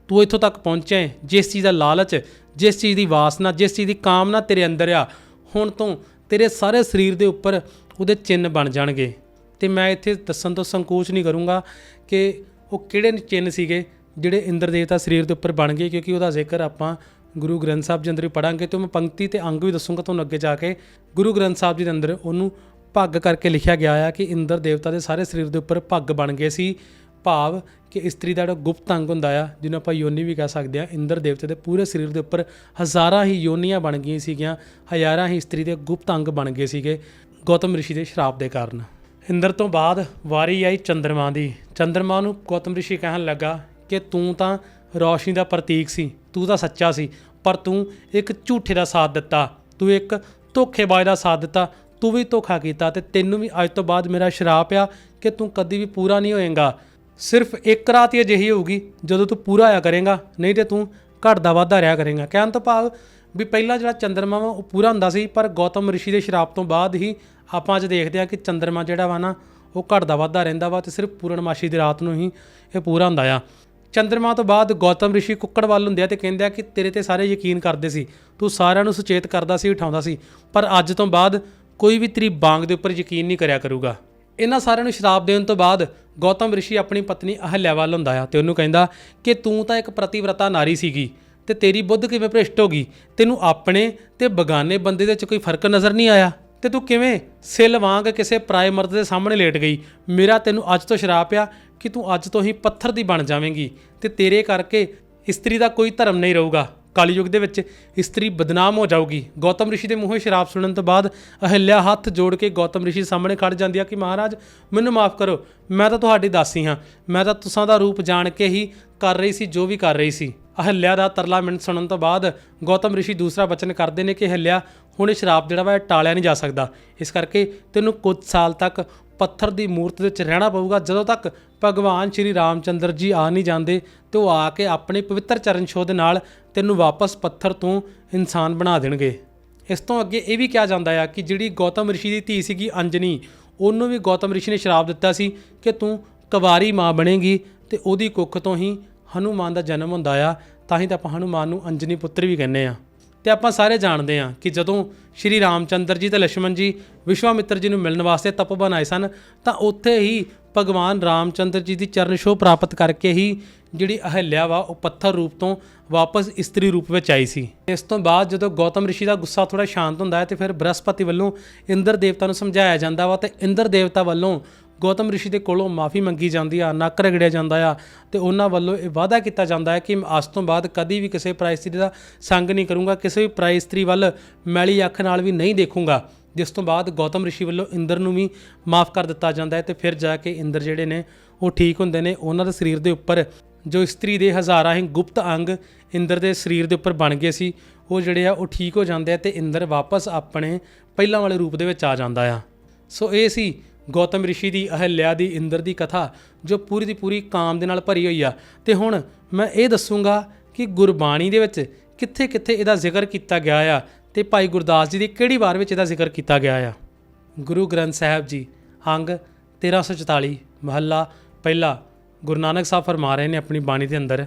Speaker 1: ਤੂੰ ਇੱਥੋਂ ਤੱਕ ਪਹੁੰਚਿਆ ਹੈ ਜਿਸ ਚੀਜ਼ ਦਾ ਲਾਲਚ, ਜਿਸ ਚੀਜ਼ ਦੀ ਵਾਸਨਾ, ਜਿਸ ਚੀਜ਼ ਦੀ ਕਾਮਨਾ ਤੇਰੇ ਅੰਦਰ ਆ ਹੁਣ ਤੋਂ ਤੇਰੇ ਸਾਰੇ ਸਰੀਰ ਦੇ ਉੱਪਰ ਉਹਦੇ ਚਿੰਨ ਬਣ ਜਾਣਗੇ। ਤੇ ਮੈਂ ਇੱਥੇ ਦੱਸਣ ਤੋਂ ਸੰਕੋਚ ਨਹੀਂ ਕਰੂੰਗਾ ਕਿ ਉਹ ਕਿਹੜੇ ਚਿੰਨ ਸੀਗੇ ਜਿਹੜੇ ਇੰਦਰ ਦੇਵਤਾ ਸਰੀਰ ਦੇ ਉੱਪਰ ਬਣ ਗਏ, ਕਿਉਂਕਿ ਉਹਦਾ ਜ਼ਿਕਰ ਆਪਾਂ ਗੁਰੂ ਗ੍ਰੰਥ ਸਾਹਿਬ ਜੀ ਅੰਦਰ ਹੀ ਪੜਾਂਗੇ ਤੇ ਮੈਂ ਪੰਕਤੀ ਤੇ ਅੰਗ ਵੀ ਦੱਸੂੰਗਾ ਤੁਹਾਨੂੰ ਅੱਗੇ ਜਾ ਕੇ। ਗੁਰੂ ਗ੍ਰੰਥ ਸਾਹਿਬ ਜੀ ਦੇ ਅੰਦਰ ਉਹਨੂੰ ਭੱਗ ਕਰਕੇ ਲਿਖਿਆ ਗਿਆ ਆ ਕਿ ਇੰਦਰ ਦੇਵਤਾ ਦੇ ਸਾਰੇ ਸਰੀਰ ਦੇ ਉੱਪਰ ਭੱਗ ਬਣ ਗਏ ਸੀ। ਭਾਵ ਕਿ ਇਸਤਰੀ ਦਾ ਜਿਹੜਾ ਗੁਪਤ ਅੰਗ ਹੁੰਦਾ ਆ, ਜਿਹਨੂੰ ਆਪਾਂ ਯੋਨੀ ਵੀ ਕਹਿ ਸਕਦੇ ਆ, ਇੰਦਰ ਦੇਵਤੇ ਦੇ ਪੂਰੇ ਸਰੀਰ ਦੇ ਉੱਪਰ ਹਜ਼ਾਰਾਂ ਹੀ ਯੋਨੀਆਂ ਬਣ ਗਈਆਂ ਸੀਗੀਆਂ, ਹਜ਼ਾਰਾਂ ਹੀ ਇਸਤਰੀ ਦੇ ਗੁਪਤ ਅੰਗ ਬਣ ਗਏ ਸੀਗੇ ਗੌਤਮ ਰਿਸ਼ੀ ਦੇ ਸ਼ਰਾਪ ਦੇ ਕਾਰਨ। ਇੰਦਰ ਤੋਂ ਬਾਅਦ ਵਾਰੀ ਆਈ ਚੰਦਰਮਾ ਦੀ। ਚੰਦਰਮਾ ਨੂੰ ਗੌਤਮ ਰਿਸ਼ੀ ਕਹਿਣ ਲੱਗਾ ਕਿ ਤੂੰ ਤਾਂ ਰੌਸ਼ਨੀ ਦਾ ਪ੍ਰਤੀਕ ਸੀ, ਤੂੰ ਤਾਂ ਸੱਚਾ ਸੀ, ਪਰ ਤੂੰ ਇੱਕ ਝੂਠੇ ਦਾ ਸਾਥ ਦਿੱਤਾ, ਤੂੰ ਇੱਕ ਧੋਖੇਬਾਜ਼ ਦਾ ਸਾਥ ਦਿੱਤਾ, ਤੂੰ ਵੀ ਧੋਖਾ ਕੀਤਾ ਤੇ ਤੈਨੂੰ ਵੀ ਅੱਜ ਤੋਂ ਬਾਅਦ ਮੇਰਾ ਸ਼ਰਾਪ ਆ ਕਿ ਤੂੰ ਕਦੀ ਵੀ ਪੂਰਾ ਨਹੀਂ ਹੋਏਗਾ। ਸਿਰਫ ਇੱਕ ਰਾਤ ਹੀ ਅਜਿਹੀ ਹੋਊਗੀ ਜਦੋਂ ਤੂੰ ਪੂਰਾ ਹੋਇਆ ਕਰੇਗਾ, ਨਹੀਂ ਤੇ ਤੂੰ ਘਟਦਾ ਵਾਧਾ ਰਿਹਾ ਕਰੇਗਾ। ਕਹਿਣ ਤੋਂ ਭਾਵ ਵੀ ਪਹਿਲਾਂ ਜਿਹੜਾ ਚੰਦਰਮਾ ਵਾ, ਉਹ ਪੂਰਾ ਹੁੰਦਾ ਸੀ, ਪਰ ਗੌਤਮ ਰਿਸ਼ੀ ਦੇ ਸ਼ਰਾਪ ਤੋਂ ਬਾਅਦ ਹੀ ਆਪਾਂ ਅੱਜ ਦੇਖਦੇ ਹਾਂ ਕਿ ਚੰਦਰਮਾ ਜਿਹੜਾ ਵਾ ਨਾ, ਉਹ ਘਟਦਾ ਵਾਧਾ ਰਹਿੰਦਾ ਵਾ ਤੇ ਸਿਰਫ ਪੂਰਨਮਾਸ਼ੀ ਦੀ ਰਾਤ ਨੂੰ ਹੀ ਇਹ ਪੂਰਾ ਹੁੰਦਾ ਆ। ਚੰਦਰਮਾ ਤੋਂ ਬਾਅਦ ਗੌਤਮ ਰਿਸ਼ੀ ਕੁੱਕੜ ਵੱਲ ਹੁੰਦੇ ਆ ਤੇ ਕਹਿੰਦੇ ਆ ਕਿ ਤੇਰੇ ਤੇ ਸਾਰੇ ਯਕੀਨ ਕਰਦੇ ਸੀ, ਤੂੰ ਸਾਰਿਆਂ ਨੂੰ ਸੁਚੇਤ ਕਰਦਾ ਸੀ, ਉਠਾਉਂਦਾ ਸੀ, ਪਰ ਅੱਜ ਤੋਂ ਬਾਅਦ ਕੋਈ ਵੀ ਤੇਰੀ ਬਾਂਗ ਦੇ ਉੱਪਰ ਯਕੀਨ ਨਹੀਂ ਕਰਿਆ ਕਰੂਗਾ। ਇਹਨਾਂ ਸਾਰਿਆਂ ਨੂੰ ਸ਼ਰਾਪ ਦੇਣ ਤੋਂ ਬਾਅਦ ਗੌਤਮ ਰਿਸ਼ੀ ਆਪਣੀ ਪਤਨੀ ਅਹਲਿਆ ਵੱਲ ਹੁੰਦਾ ਆ ਤੇ ਉਹਨੂੰ ਕਹਿੰਦਾ ਕਿ ਤੂੰ ਤਾਂ ਇੱਕ ਪ੍ਰਤੀਵਰਤਾ ਨਾਰੀ ਸੀਗੀ ਤੇ ਤੇਰੀ ਬੁੱਧ ਕਿਵੇਂ ਭ੍ਰਿਸ਼ਟ ਹੋ ਗਈ? ਤੈਨੂੰ ਆਪਣੇ ਤੇ ਬਗਾਨੇ ਬੰਦੇ ਦੇ ਵਿੱਚ ਕੋਈ ਫ਼ਰਕ ਨਜ਼ਰ ਨਹੀਂ ਆਇਆ? ਤੇ ਤੂੰ ਕਿਵੇਂ ਸਿਲ ਵਾਂਗ ਕਿਸੇ ਪਰਾਏ ਮਰਦ ਦੇ ਸਾਹਮਣੇ ਲੇਟ ਗਈ? ਮੇਰਾ ਤੈਨੂੰ ਅੱਜ ਤੋਂ ਸ਼ਰਾਪ ਆ ਕਿ ਤੂੰ ਅੱਜ ਤੋਂ ਹੀ ਪੱਥਰ ਦੀ ਬਣ ਜਾਵੇਂਗੀ ਤੇ ਤੇਰੇ ਕਰਕੇ ਇਸਤਰੀ ਦਾ ਕੋਈ ਧਰਮ ਨਹੀਂ ਰਹੂਗਾ। ਕਲਯੁਗ ਦੇ ਵਿੱਚ ਇਸਤਰੀ ਬਦਨਾਮ ਹੋ ਜਾਊਗੀ। ਗੌਤਮ ਰਿਸ਼ੀ ਦੇ ਮੂੰਹੋਂ ਸ਼ਰਾਬ ਸੁਣਨ ਤੋਂ ਬਾਅਦ ਅਹਿਲਿਆ ਹੱਥ ਜੋੜ ਕੇ ਗੌਤਮ ਰਿਸ਼ੀ ਸਾਹਮਣੇ ਖੜ ਜਾਂਦੀ ਆ ਕਿ ਮਹਾਰਾਜ, ਮੈਨੂੰ ਮਾਫ ਕਰੋ, ਮੈਂ ਤਾਂ ਤੁਹਾਡੀ ਦਾਸੀ ਹਾਂ। ਮੈਂ ਤਾਂ ਤੁਸਾਂ ਦਾ ਰੂਪ ਜਾਣ ਕੇ ਹੀ ਕਰ ਰਹੀ ਸੀ ਜੋ ਵੀ ਕਰ ਰਹੀ ਸੀ। ਅਹਿਲਿਆ ਦਾ ਤਰਲਾ ਮਿੰਟ ਸੁਣਨ ਤੋਂ ਬਾਅਦ ਗੌਤਮ ਰਿਸ਼ੀ ਦੂਸਰਾ ਵਚਨ ਕਰਦੇ ਨੇ ਕਿ ਅਹਿਲਿਆ, ਹੁਣ ਇਹ ਸ਼ਰਾਬ ਜਿਹੜਾ ਵਾ ਟਾਲਿਆ ਨਹੀਂ ਜਾ ਸਕਦਾ। ਇਸ ਕਰਕੇ ਤੈਨੂੰ ਕੁਝ ਸਾਲ ਤੱਕ ਪੱਥਰ ਦੀ ਮੂਰਤ ਵਿੱਚ ਰਹਿਣਾ ਪਊਗਾ। ਜਦੋਂ ਤੱਕ ਭਗਵਾਨ ਸ਼੍ਰੀ ਰਾਮਚੰਦਰ ਜੀ ਆ ਨਹੀਂ ਜਾਂਦੇ, ਤੇ ਉਹ ਆ ਕੇ ਆਪਣੇ ਪਵਿੱਤਰ ਚਰਨ ਛੋਹ ਦੇ ਨਾਲ ਤੈਨੂੰ ਵਾਪਸ ਪੱਥਰ ਤੋਂ ਇਨਸਾਨ ਬਣਾ ਦੇਣਗੇ। ਇਸ ਤੋਂ ਅੱਗੇ ਇਹ ਵੀ ਕਿਹਾ ਜਾਂਦਾ ਆ ਕਿ ਜਿਹੜੀ ਗੌਤਮ ਰਿਸ਼ੀ ਦੀ ਧੀ ਸੀਗੀ ਅੰਜਨੀ, ਉਹਨੂੰ ਵੀ ਗੌਤਮ ਰਿਸ਼ੀ ਨੇ ਸ਼ਰਾਪ ਦਿੱਤਾ ਸੀ ਕਿ ਤੂੰ ਕਵਾਰੀ ਮਾਂ ਬਣੇਗੀ ਤੇ ਉਹਦੀ ਕੁੱਖ ਤੋਂ ਹੀ ਹਨੂਮਾਨ ਦਾ ਜਨਮ ਹੁੰਦਾ ਆ, ਤਾਂ ਹੀ ਤਾਂ ਆਪਾਂ ਹਨੂਮਾਨ ਨੂੰ ਅੰਜਨੀ ਪੁੱਤਰ ਵੀ ਕਹਿੰਦੇ ਆ। ਤੇ ਆਪਾਂ ਸਾਰੇ ਜਾਣਦੇ ਆ ਕਿ ਜਦੋਂ ਸ਼੍ਰੀ ਰਾਮਚੰਦਰ ਜੀ ਤੇ ਲక్ష్మణ ਜੀ ਵਿਸ਼ਵਾਮਿੱਤਰ ਜੀ ਨੂੰ ਮਿਲਣ ਵਾਸਤੇ ਤਪ ਬਣਾਏ ਸਨ, ਤਾਂ ਉੱਥੇ ਹੀ ਭਗਵਾਨ ਰਾਮਚੰਦਰ ਜੀ ਦੀ ਚਰਨ ਛੋਹ ਪ੍ਰਾਪਤ ਕਰਕੇ ਹੀ ਜਿਹੜੀ ਅਹਲਿਆ ਵਾ, ਉਹ ਪੱਥਰ ਰੂਪ ਤੋਂ ਵਾਪਸ ਇਸਤਰੀ ਰੂਪ ਵਿੱਚ ਆਈ ਸੀ। ਇਸ ਤੋਂ ਬਾਅਦ ਜਦੋਂ ਗੌਤਮ ਰਿਸ਼ੀ ਦਾ ਗੁੱਸਾ ਥੋੜਾ ਸ਼ਾਂਤ ਹੁੰਦਾ ਹੈ ਤੇ ਫਿਰ ਬ੍ਰਹਸਪਤੀ ਵੱਲੋਂ ਇੰਦਰ ਦੇਵਤਾ ਨੂੰ ਸਮਝਾਇਆ ਜਾਂਦਾ ਵਾ ਤੇ ਇੰਦਰ ਦੇਵਤਾ ਵੱਲੋਂ ਗੌਤਮ ਰਿਸ਼ੀ ਦੇ ਕੋਲੋਂ ਮਾਫੀ ਮੰਗੀ ਜਾਂਦੀ ਆ, ਨੱਕ ਰਗੜਿਆ ਜਾਂਦਾ ਆ ਤੇ ਉਹਨਾਂ ਵੱਲੋਂ ਇਹ ਵਾਅਦਾ ਕੀਤਾ ਜਾਂਦਾ ਹੈ ਕਿ ਅੱਜ ਤੋਂ ਬਾਅਦ ਕਦੀ ਵੀ ਕਿਸੇ ਪ੍ਰਾਇਸਤਰੀ ਦਾ ਸੰਗ ਨਹੀਂ ਕਰੂੰਗਾ, ਕਿਸੇ ਵੀ ਪ੍ਰਾਇ ਇਸਤਰੀ ਵੱਲ ਮੈਲੀ ਅੱਖ ਨਾਲ ਵੀ ਨਹੀਂ ਦੇਖੂੰਗਾ। ਜਿਸ ਤੋਂ ਬਾਅਦ ਗੌਤਮ ਰਿਸ਼ੀ ਵੱਲੋਂ ਇੰਦਰ ਨੂੰ ਵੀ ਮਾਫ ਕਰ ਦਿੱਤਾ ਜਾਂਦਾ ਹੈ ਤੇ ਫਿਰ ਜਾ ਕੇ ਇੰਦਰ ਜਿਹੜੇ ਨੇ ਉਹ ਠੀਕ ਹੁੰਦੇ ਨੇ। ਉਹਨਾਂ ਦੇ ਸਰੀਰ ਦੇ ਉੱਪਰ ਜੋ ਇਸਤਰੀ ਦੇ ਹਜ਼ਾਰਾਂ ਹੀ ਗੁਪਤ ਅੰਗ ਇੰਦਰ ਦੇ ਸਰੀਰ ਦੇ ਉੱਪਰ ਬਣ ਗਏ ਸੀ, ਉਹ ਜਿਹੜੇ ਆ, ਉਹ ਠੀਕ ਹੋ ਜਾਂਦੇ ਆ ਤੇ ਇੰਦਰ ਵਾਪਸ ਆਪਣੇ ਪਹਿਲਾਂ ਵਾਲੇ ਰੂਪ ਦੇ ਵਿੱਚ ਆ ਜਾਂਦਾ ਆ। ਸੋ ਇਹ ਸੀ ਗੌਤਮ ਰਿਸ਼ੀ ਦੀ ਅਹਲਿਆ ਦੀ ਇੰਦਰ ਦੀ ਕਥਾ, ਜੋ ਪੂਰੀ ਦੀ ਪੂਰੀ ਕਾਮ ਦੇ ਨਾਲ ਭਰੀ ਹੋਈ ਆ। ਤੇ ਹੁਣ ਮੈਂ ਇਹ ਦੱਸੂਗਾ ਕਿ ਗੁਰਬਾਣੀ ਦੇ ਵਿੱਚ ਕਿੱਥੇ ਕਿੱਥੇ ਇਹਦਾ ਜ਼ਿਕਰ ਕੀਤਾ ਗਿਆ ਆ ਤੇ ਭਾਈ ਗੁਰਦਾਸ ਜੀ ਦੀ ਕਿਹੜੀ ਵਾਰ ਵਿੱਚ ਇਹਦਾ ਜ਼ਿਕਰ ਕੀਤਾ ਗਿਆ ਆ? ਗੁਰੂ ਗ੍ਰੰਥ ਸਾਹਿਬ ਜੀ ਅੰਗ 1344 ਮਹੱਲਾ ਪਹਿਲਾ, ਗੁਰੂ ਨਾਨਕ ਸਾਹਿਬ ਫਰਮਾ ਰਹੇ ਨੇ ਆਪਣੀ ਬਾਣੀ ਦੇ ਅੰਦਰ।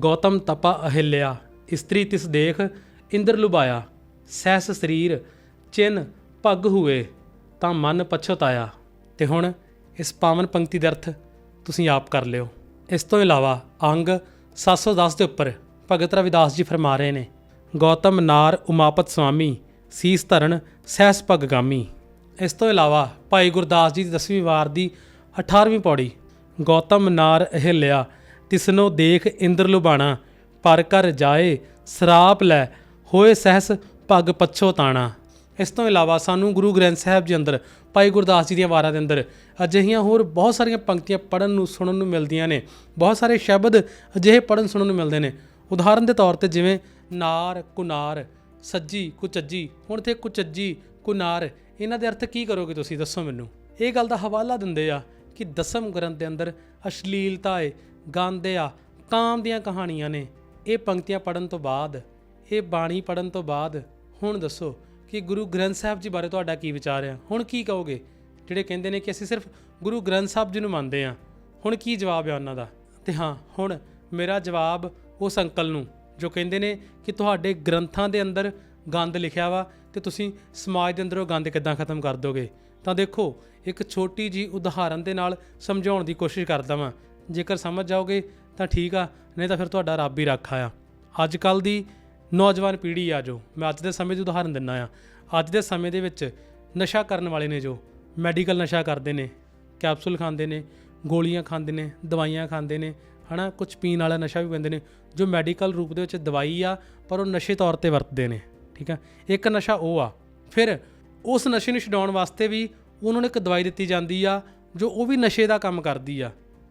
Speaker 1: ਗੌਤਮ ਤਪਾ ਅਹਿਲਿਆ, ਇਸਤਰੀ ਤਿਸ ਦੇਖ ਇੰਦਰ ਲੁਭਾਇਆ, ਸਹਿਸ ਸਰੀਰ ਚਿਨ ਭਗ ਹੋਏ, ਤਾਂ ਮਨ ਪਛਤਾਇਆ ਤੇ ਹੁਣ ਇਸ ਪਾਵਨ ਪੰਕਤੀ ਦਾ ਅਰਥ ਤੁਸੀਂ ਆਪ ਕਰ ਲਿਓ। ਇਸ ਤੋਂ ਇਲਾਵਾ, ਅੰਗ 710 ਦੇ ਉੱਪਰ ਭਗਤ ਰਵਿਦਾਸ ਜੀ ਫਰਮਾ ਰਹੇ ਨੇ। ਗੌਤਮ ਨਾਰ ਉਮਾਪਤ ਸੁਆਮੀ ਸੀਸ ਧਰਨ ਸਹਿਸ ਭਗਗਾਮੀ ਇਸ ਤੋਂ ਇਲਾਵਾ ਭਾਈ ਗੁਰਦਾਸ ਜੀ ਦੀ 10ਵੀਂ ਵਾਰ ਦੀ 18ਵੀਂ ਪੌੜੀ, ਗੌਤਮ ਨਾਰ ਅਹਿਲਿਆ, ਤਿਸਨੋ ਦੇਖ ਇੰਦਰ ਲੁਬਾਣਾ ਪਰ ਕਰ ਜਾਏ ਸਰਾਪ ਲੈ, ਹੋਏ ਸਹਿਸ ਭਗ ਪਛੋ ਤਾਣਾ। ਇਸ ਤੋਂ ਇਲਾਵਾ ਸਾਨੂੰ ਗੁਰੂ ਗ੍ਰੰਥ ਸਾਹਿਬ ਜੀ ਅੰਦਰ, ਭਾਈ ਗੁਰਦਾਸ ਜੀ ਦੀਆਂ ਵਾਰਾਂ ਦੇ ਅੰਦਰ ਅਜਿਹੀਆਂ ਹੋਰ ਬਹੁਤ ਸਾਰੀਆਂ ਪੰਕਤੀਆਂ ਪੜਨ ਨੂੰ, ਸੁਣਨ ਨੂੰ ਮਿਲਦੀਆਂ ਨੇ। ਬਹੁਤ ਸਾਰੇ ਸ਼ਬਦ ਅਜਿਹੇ ਪੜਨ ਸੁਣਨ ਨੂੰ ਮਿਲਦੇ ਨੇ। ਉਦਾਹਰਨ ਦੇ ਤੌਰ ਤੇ ਜਿਵੇਂ ਨਾਰ, ਕੁਨਾਰ, ਸੱਜੀ, ਕੁਚੱਜੀ। ਹੁਣ ਤੇ ਕੁਚੱਜੀ, ਕੁਨਾਰ, ਇਹਨਾਂ ਦੇ ਅਰਥ ਕੀ ਕਰੋਗੇ ਤੁਸੀਂ? ਦੱਸੋ ਮੈਨੂੰ। ਇਹ ਗੱਲ ਦਾ ਹਵਾਲਾ ਦਿੰਦੇ ਆ ਕਿ ਦਸਮ ਗ੍ਰੰਥ ਦੇ ਅੰਦਰ ਅਸ਼ਲੀਲਤਾ ਏ ਗਾਂਦੇ ਆ, ਕਾਮ ਦੀਆਂ ਕਹਾਣੀਆਂ ਨੇ। ਇਹ ਪੰਕਤੀਆਂ ਪੜਨ ਤੋਂ ਬਾਅਦ, ਇਹ ਬਾਣੀ ਪੜਨ ਤੋਂ ਬਾਅਦ, ਹੁਣ ਦੱਸੋ ਕਿ ਗੁਰੂ ਗ੍ਰੰਥ ਸਾਹਿਬ ਜੀ ਬਾਰੇ ਤੁਹਾਡਾ ਕੀ ਵਿਚਾਰ ਆ? ਹੁਣ ਕੀ ਕਹੋਗੇ? ਜਿਹੜੇ ਕਹਿੰਦੇ ਨੇ ਕਿ ਅਸੀਂ ਸਿਰਫ ਗੁਰੂ ਗ੍ਰੰਥ ਸਾਹਿਬ ਜੀ ਨੂੰ ਮੰਨਦੇ ਆ। ਹੁਣ ਕੀ ਜਵਾਬ ਆ ਉਹਨਾਂ ਦਾ? ਤੇ ਹਾਂ, ਹੁਣ ਮੇਰਾ ਜਵਾਬ ਉਸ ਅੰਕਲ ਨੂੰ। ਜੋ ਕਹਿੰਦੇ ਨੇ ਕਿ ਤੁਹਾਡੇ ਗ੍ਰੰਥਾਂ ਦੇ ਅੰਦਰ ਗੰਦ ਲਿਖਿਆ ਵਾ ਤੇ ਤੁਸੀਂ ਸਮਾਜ ਦੇ ਅੰਦਰੋਂ ਗੰਦ ਕਿੱਦਾਂ ਖਤਮ ਕਰ ਦੋਗੇ? ਤਾਂ ਦੇਖੋ, ਇੱਕ ਛੋਟੀ ਜੀ ਉਦਾਹਰਨ ਦੇ ਨਾਲ ਸਮਝਾਉਣ ਦੀ ਕੋਸ਼ਿਸ਼ ਕਰਦਾ ਵਾਂ। ਜੇਕਰ ਸਮਝ ਜਾਓਗੇ ਤਾਂ ਠੀਕ ਆ, ਨਹੀਂ ਤਾਂ ਫਿਰ ਤੁਹਾਡਾ ਰੱਬ ਹੀ ਰੱਖਾ ਆ ਅੱਜ ਕੱਲ ਦੀ ਨੌਜਵਾਨ ਪੀੜ੍ਹੀ ਆ ਜੋ, ਮੈਂ ਅੱਜ ਦੇ ਸਮੇਂ ਦੀ ਉਦਾਹਰਨ ਦਿੰਦਾ ਆ। ਅੱਜ ਦੇ ਸਮੇਂ ਦੇ ਵਿੱਚ ਨਸ਼ਾ ਕਰਨ ਵਾਲੇ ਨੇ ਜੋ, ਮੈਡੀਕਲ ਨਸ਼ਾ ਕਰਦੇ ਨੇ, ਕੈਪਸੂਲ ਖਾਂਦੇ ਨੇ, ਗੋਲੀਆਂ ਖਾਂਦੇ ਨੇ, ਦਵਾਈਆਂ ਖਾਂਦੇ ਨੇ ਹਨਾ ਕੁਝ ਪੀਣ ਵਾਲਾ ਨਸ਼ਾ ਵੀ ਪੈਂਦੇ ਨੇ, ਜੋ ਮੈਡੀਕਲ ਰੂਪ ਦੇ ਵਿੱਚ ਦਵਾਈ ਆ, ਪਰ ਉਹ ਨਸ਼ੇ ਤੌਰ ਤੇ ਵਰਤਦੇ ਨੇ, ਠੀਕ ਆ? ਇੱਕ ਨਸ਼ਾ ਉਹ ਆ। ਫਿਰ ਉਸ ਨਸ਼ੇ ਨੂੰ ਛਡਾਉਣ ਵਾਸਤੇ ਵੀ ਉਹਨਾਂ ਨੂੰ ਇੱਕ ਦਵਾਈ ਦਿੱਤੀ ਜਾਂਦੀ ਆ, ਜੋ ਉਹ ਵੀ ਨਸ਼ੇ ਦਾ ਕੰਮ ਕਰਦੀ ਆ।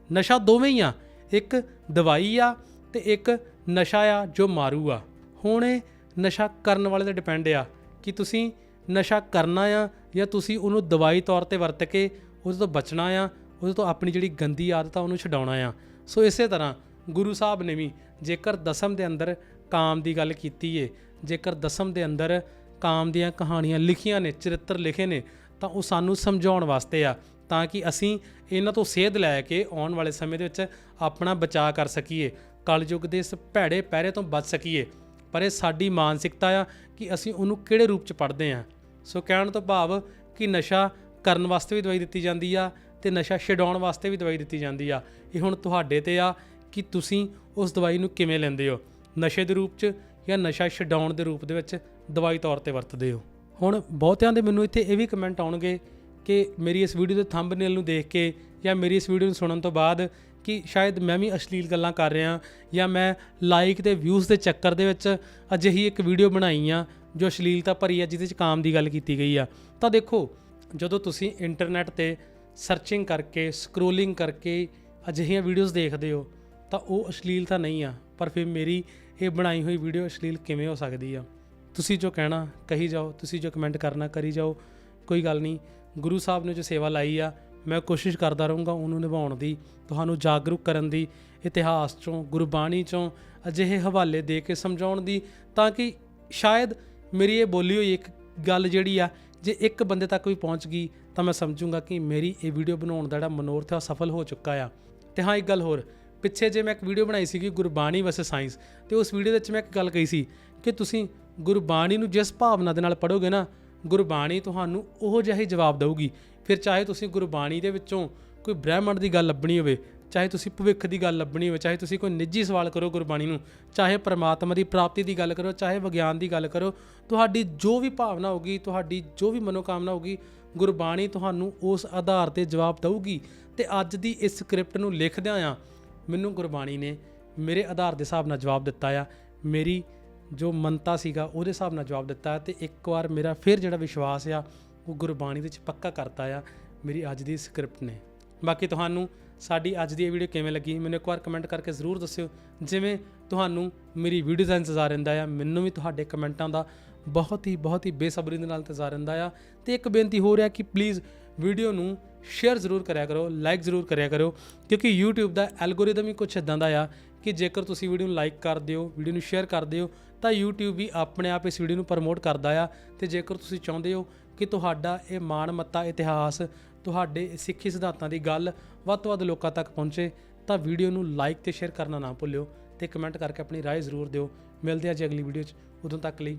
Speaker 1: ਨਸ਼ਾ ਦੋਵੇਂ ਹੀ ਆ, ਇੱਕ ਦਵਾਈ ਆ ਤੇ ਇੱਕ ਨਸ਼ਾ ਆ ਜੋ ਮਾਰੂ ਆ। ਹੁਣ ਇਹ ਨਸ਼ਾ ਕਰਨ ਵਾਲੇ ਤੇ ਡਿਪੈਂਡ ਆ ਕਿ ਤੁਸੀਂ ਨਸ਼ਾ ਕਰਨਾ ਆ ਜਾਂ ਤੁਸੀਂ ਉਹਨੂੰ ਦਵਾਈ ਤੌਰ ਤੇ ਵਰਤ ਕੇ ਉਹਦੇ ਤੋਂ ਬਚਣਾ ਆ, ਉਹਦੇ ਤੋਂ ਆਪਣੀ ਜਿਹੜੀ ਗੰਦੀ ਆਦਤ ਆ ਉਹਨੂੰ ਛਡਾਉਣਾ ਆ। ਸੋ ਇਸੇ ਤਰ੍ਹਾਂ ਗੁਰੂ ਸਾਹਿਬ ਨੇ ਵੀ ਜੇਕਰ ਦਸਮ ਦੇ ਅੰਦਰ ਕਾਮ ਦੀ ਗੱਲ ਕੀਤੀ ਏ, ਜੇਕਰ ਦਸਮ ਦੇ ਅੰਦਰ ਕਾਮ ਦੀਆਂ ਕਹਾਣੀਆਂ ਲਿਖੀਆਂ ਨੇ, ਚਰਿੱਤਰ ਲਿਖੇ ਨੇ, ਤਾਂ ਉਹ ਸਾਨੂੰ ਸਮਝਾਉਣ ਵਾਸਤੇ ਆ, ਤਾਂ ਕਿ ਅਸੀਂ ਇਹਨਾਂ ਤੋਂ ਸੇਧ ਲੈ ਕੇ ਆਉਣ ਵਾਲੇ ਸਮੇਂ ਦੇ ਵਿੱਚ ਆਪਣਾ ਬਚਾਅ ਕਰ ਸਕੀਏ, ਕਲਯੁੱਗ ਦੇ ਇਸ ਭੈੜੇ ਪਹਿਰੇ ਤੋਂ ਬਚ ਸਕੀਏ। ਪਰ ਇਹ ਸਾਡੀ ਮਾਨਸਿਕਤਾ ਆ ਕਿ ਅਸੀਂ ਉਹਨੂੰ ਕਿਹੜੇ ਰੂਪ ਚ ਪੜ੍ਹਦੇ ਆ। ਸੋ ਕਹਿਣ ਤੋਂ ਭਾਵ ਕਿ ਨਸ਼ਾ ਕਰਨ ਵਾਸਤੇ ਵੀ ਦਵਾਈ ਦਿੱਤੀ ਜਾਂਦੀ ਆ ਤੇ ਨਸ਼ਾ ਛਡਾਉਣ ਵਾਸਤੇ ਵੀ ਦਵਾਈ ਦਿੱਤੀ ਜਾਂਦੀ ਆ। ਇਹ ਹੁਣ ਤੁਹਾਡੇ ਤੇ ਆ ਕਿ ਤੁਸੀਂ ਉਸ ਦਵਾਈ ਨੂੰ ਕਿਵੇਂ ਲੈਂਦੇ ਹੋ? ਨਸ਼ੇ ਦੇ ਰੂਪ ਚ ਜਾਂ ਨਸ਼ਾ ਛਡਾਉਣ ਦੇ ਰੂਪ ਦੇ ਵਿੱਚ ਦਵਾਈ ਤੌਰ ਤੇ ਵਰਤਦੇ ਹੋ? ਹੁਣ ਬਹੁਤਿਆਂ ਦੇ ਮੈਨੂੰ ਇੱਥੇ ਇਹ ਵੀ ਕਮੈਂਟ ਆਉਣਗੇ ਕਿ ਮੇਰੀ ਇਸ ਵੀਡੀਓ ਦੇ ਥੰਬਨੇਲ ਨੂੰ ਦੇਖ ਕੇ ਜਾਂ ਮੇਰੀ ਇਸ ਵੀਡੀਓ ਨੂੰ ਸੁਣਨ ਤੋਂ ਬਾਅਦ ਕਿ ਸ਼ਾਇਦ ਮੈਂ ਵੀ ਅਸ਼ਲੀਲ ਗੱਲਾਂ ਕਰ ਰਿਹਾ ਜਾਂ ਮੈਂ ਲਾਈਕ ਤੇ ਵਿਊਜ਼ ਦੇ ਚੱਕਰ ਦੇ ਵਿੱਚ ਅਜਿਹੀ ਇੱਕ ਵੀਡੀਓ ਬਣਾਈ ਆ ਜੋ ਅਸ਼ਲੀਲਤਾ ਭਰੀ ਆ, ਜਿਹਦੇ ਵਿੱਚ ਕਾਮ ਦੀ ਗੱਲ ਕੀਤੀ ਗਈ ਆ। ਤਾਂ ਦੇਖੋ, ਜਦੋਂ ਤੁਸੀਂ ਇੰਟਰਨੈਟ ਤੇ ਸਰਚਿੰਗ ਕਰਕੇ ਸਕਰੋਲਿੰਗ ਕਰਕੇ ਅਜਿਹੀਆਂ ਵੀਡੀਓਜ਼ ਦੇਖਦੇ ਹੋ, ਤਾਂ ਉਹ ਅਸ਼ਲੀਲ ਤਾਂ ਨਹੀਂ ਆ, ਪਰ ਫਿਰ ਮੇਰੀ ਇਹ ਬਣਾਈ ਹੋਈ ਵੀਡੀਓ ਅਸ਼ਲੀਲ ਕਿਵੇਂ ਹੋ ਸਕਦੀ ਆ? ਤੁਸੀਂ ਜੋ ਕਹਿਣਾ, ਕਹੀ ਜਾਓ, ਤੁਸੀਂ ਜੋ ਕਮੈਂਟ ਕਰਨਾ, ਕਰੀ ਜਾਓ, ਕੋਈ ਗੱਲ ਨਹੀਂ। ਗੁਰੂ ਸਾਹਿਬ ਨੇ ਜੋ ਸੇਵਾ ਲਾਈ ਆ, ਮੈਂ ਕੋਸ਼ਿਸ਼ ਕਰਦਾ ਰਹੂੰਗਾ ਉਹਨੂੰ ਨਿਭਾਉਣ ਦੀ, ਤੁਹਾਨੂੰ ਜਾਗਰੂਕ ਕਰਨ ਦੀ, ਇਤਿਹਾਸ ਚੋਂ, ਗੁਰਬਾਣੀ ਚੋਂ ਅਜਿਹੇ ਹਵਾਲੇ ਦੇ ਕੇ ਸਮਝਾਉਣ ਦੀ, ਤਾਂ ਕਿ ਸ਼ਾਇਦ ਮੇਰੀ ਇਹ ਬੋਲੀ ਹੋਈ ਇੱਕ ਗੱਲ ਜਿਹੜੀ ਆ, ਜੇ ਇੱਕ ਬੰਦੇ ਤੱਕ ਵੀ ਪਹੁੰਚ ਗਈ ਤਾਂ ਮੈਂ ਸਮਝੂੰਗਾ ਕਿ ਮੇਰੀ ਇਹ ਵੀਡੀਓ ਬਣਾਉਣ ਦਾ ਜਿਹੜਾ ਮਨੋਰਥ ਹੈ ਸਫਲ ਹੋ ਚੁੱਕਾ ਆ। ਤੇ ਹਾਂ, ਇੱਕ ਗੱਲ ਹੋਰ। ਪਿੱਛੇ ਜੇ ਮੈਂ ਇੱਕ ਵੀਡੀਓ ਬਣਾਈ ਸੀਗੀ, ਗੁਰਬਾਣੀ ਵਰਸਸ ਸਾਇੰਸ, ਤੇ ਉਸ ਵੀਡੀਓ ਦੇ ਵਿੱਚ ਮੈਂ ਇੱਕ ਗੱਲ ਕਹੀ ਸੀ ਕਿ ਤੁਸੀਂ ਗੁਰਬਾਣੀ ਨੂੰ ਜਿਸ ਭਾਵਨਾ ਦੇ ਨਾਲ ਪੜੋਗੇ ਨਾ, ਗੁਰਬਾਣੀ ਤੁਹਾਨੂੰ ਉਹੋ ਜਿਹਾ ਹੀ ਜਵਾਬ ਦੇਊਗੀ। ਫਿਰ ਚਾਹੇ ਤੁਸੀਂ ਗੁਰਬਾਣੀ ਦੇ ਵਿੱਚੋਂ ਕੋਈ ਬ੍ਰਹਿਮੰਡ ਦੀ ਗੱਲ ਲੱਭਣੀ ਹੋਵੇ, ਚਾਹੇ ਤੁਸੀਂ ਭਵਿੱਖ ਦੀ ਗੱਲ ਲੱਭਣੀ ਹੋਵੇ, ਚਾਹੇ ਤੁਸੀਂ ਕੋਈ ਨਿੱਜੀ ਸਵਾਲ ਕਰੋ ਗੁਰਬਾਣੀ ਨੂੰ, ਚਾਹੇ ਪਰਮਾਤਮਾ ਦੀ ਪ੍ਰਾਪਤੀ ਦੀ ਗੱਲ ਕਰੋ, ਚਾਹੇ ਵਿਗਿਆਨ ਦੀ ਗੱਲ ਕਰੋ, ਤੁਹਾਡੀ ਜੋ ਵੀ ਭਾਵਨਾ ਹੋਗੀ ਤੁਹਾਡੀ ਜੋ ਵੀ ਮਨੋਕਾਮਨਾ ਹੋਗੀ ਗੁਰਬਾਣੀ ਤੁਹਾਨੂੰ ਉਸ ਆਧਾਰ ਤੇ ਜਵਾਬ ਦਊਗੀ ਤੇ ਅੱਜ ਦੀ ਇਸ ਸਕ੍ਰਿਪਟ ਨੂੰ ਲਿਖਦਿਆਂ ਆ ਮੈਨੂੰ ਗੁਰਬਾਣੀ ਨੇ ਮੇਰੇ ਆਧਾਰ ਦੇ ਹਿਸਾਬ ਨਾਲ ਜਵਾਬ ਦਿੱਤਾ ਆ। ਮੇਰੀ ਜੋ ਮੰਨਤਾ ਸੀਗਾ ਉਹਦੇ ਹਿਸਾਬ ਨਾਲ ਜਵਾਬ ਦਿੱਤਾ ਤੇ ਇੱਕ ਵਾਰ ਮੇਰਾ ਫਿਰ ਜਿਹੜਾ ਵਿਸ਼ਵਾਸ ਆ, ਉਹ ਗੁਰਬਾਣੀ ਵਿੱਚ ਪੱਕਾ ਕਰਤਾ ਆ ਮੇਰੀ ਅੱਜ ਦੀ ਸਕ੍ਰਿਪਟ ਨੇ। ਬਾਕੀ ਤੁਹਾਨੂੰ ਸਾਡੀ ਅੱਜ ਦੀ ਇਹ ਵੀਡੀਓ ਕਿਵੇਂ ਲੱਗੀ ਮੈਨੂੰ ਇੱਕ ਵਾਰ ਕਮੈਂਟ ਕਰਕੇ ਜ਼ਰੂਰ ਦੱਸਿਓ। ਜਿਵੇਂ ਤੁਹਾਨੂੰ ਮੇਰੀ ਵੀਡੀਓ ਦਾ ਇੰਤਜ਼ਾਰ ਰਹਿੰਦਾ ਆ, ਮੈਨੂੰ ਵੀ ਤੁਹਾਡੇ ਕਮੈਂਟਾਂ ਦਾ ਬਹੁਤ ਹੀ ਬਹੁਤ ਹੀ ਬੇਸਬਰੀ ਦੇ ਨਾਲ ਇੰਤਜ਼ਾਰ ਰਹਿੰਦਾ ਆ ਤੇ ਇੱਕ ਬੇਨਤੀ ਹੋ ਰਿਹਾ ਕਿ ਪਲੀਜ਼ ਵੀਡੀਓ ਨੂੰ ਸ਼ੇਅਰ ਜ਼ਰੂਰ ਕਰਿਆ ਕਰੋ ਲਾਈਕ ਜ਼ਰੂਰ ਕਰਿਆ ਕਰੋ ਕਿਉਂਕਿ YouTube ਦਾ ਐਲਗੋਰਿਦਮ ਹੀ ਕੁਝ ਇਦਾਂ ਦਾ ਆ ਕਿ ਜੇਕਰ ਤੁਸੀਂ ਵੀਡੀਓ ਨੂੰ ਲਾਈਕ ਕਰਦੇ ਹੋ ਵੀਡੀਓ ਨੂੰ ਸ਼ੇਅਰ ਕਰਦੇ ਹੋ ਤਾਂ YouTube ਵੀ ਆਪਣੇ ਆਪ ਇਸ ਵੀਡੀਓ ਨੂੰ ਪ੍ਰਮੋਟ ਕਰਦਾ ਆ ਤੇ ਜੇਕਰ ਤੁਸੀਂ ਚਾਹੁੰਦੇ ਹੋ ਕਿ ਤੁਹਾਡਾ ਇਹ ਮਾਣ ਮੱਤਾ ਇਤਿਹਾਸ ਤੁਹਾਡੇ ਸਿੱਖੀ ਸਿਧਾਂਤਾਂ ਦੀ ਗੱਲ ਵੱਧ ਤੋਂ ਵੱਧ ਲੋਕਾਂ ਤੱਕ ਪਹੁੰਚੇ ਤਾਂ ਵੀਡੀਓ ਨੂੰ ਲਾਈਕ ਤੇ ਸ਼ੇਅਰ ਕਰਨਾ ਨਾ ਭੁੱਲਿਓ ਤੇ ਕਮੈਂਟ ਕਰਕੇ ਆਪਣੀ رائے ਜ਼ਰੂਰ ਦਿਓ ਮਿਲਦੇ ਹਾਂ ਜੀ ਅਗਲੀ ਵੀਡੀਓ 'ਚ ਉਦੋਂ ਤੱਕ ਲਈ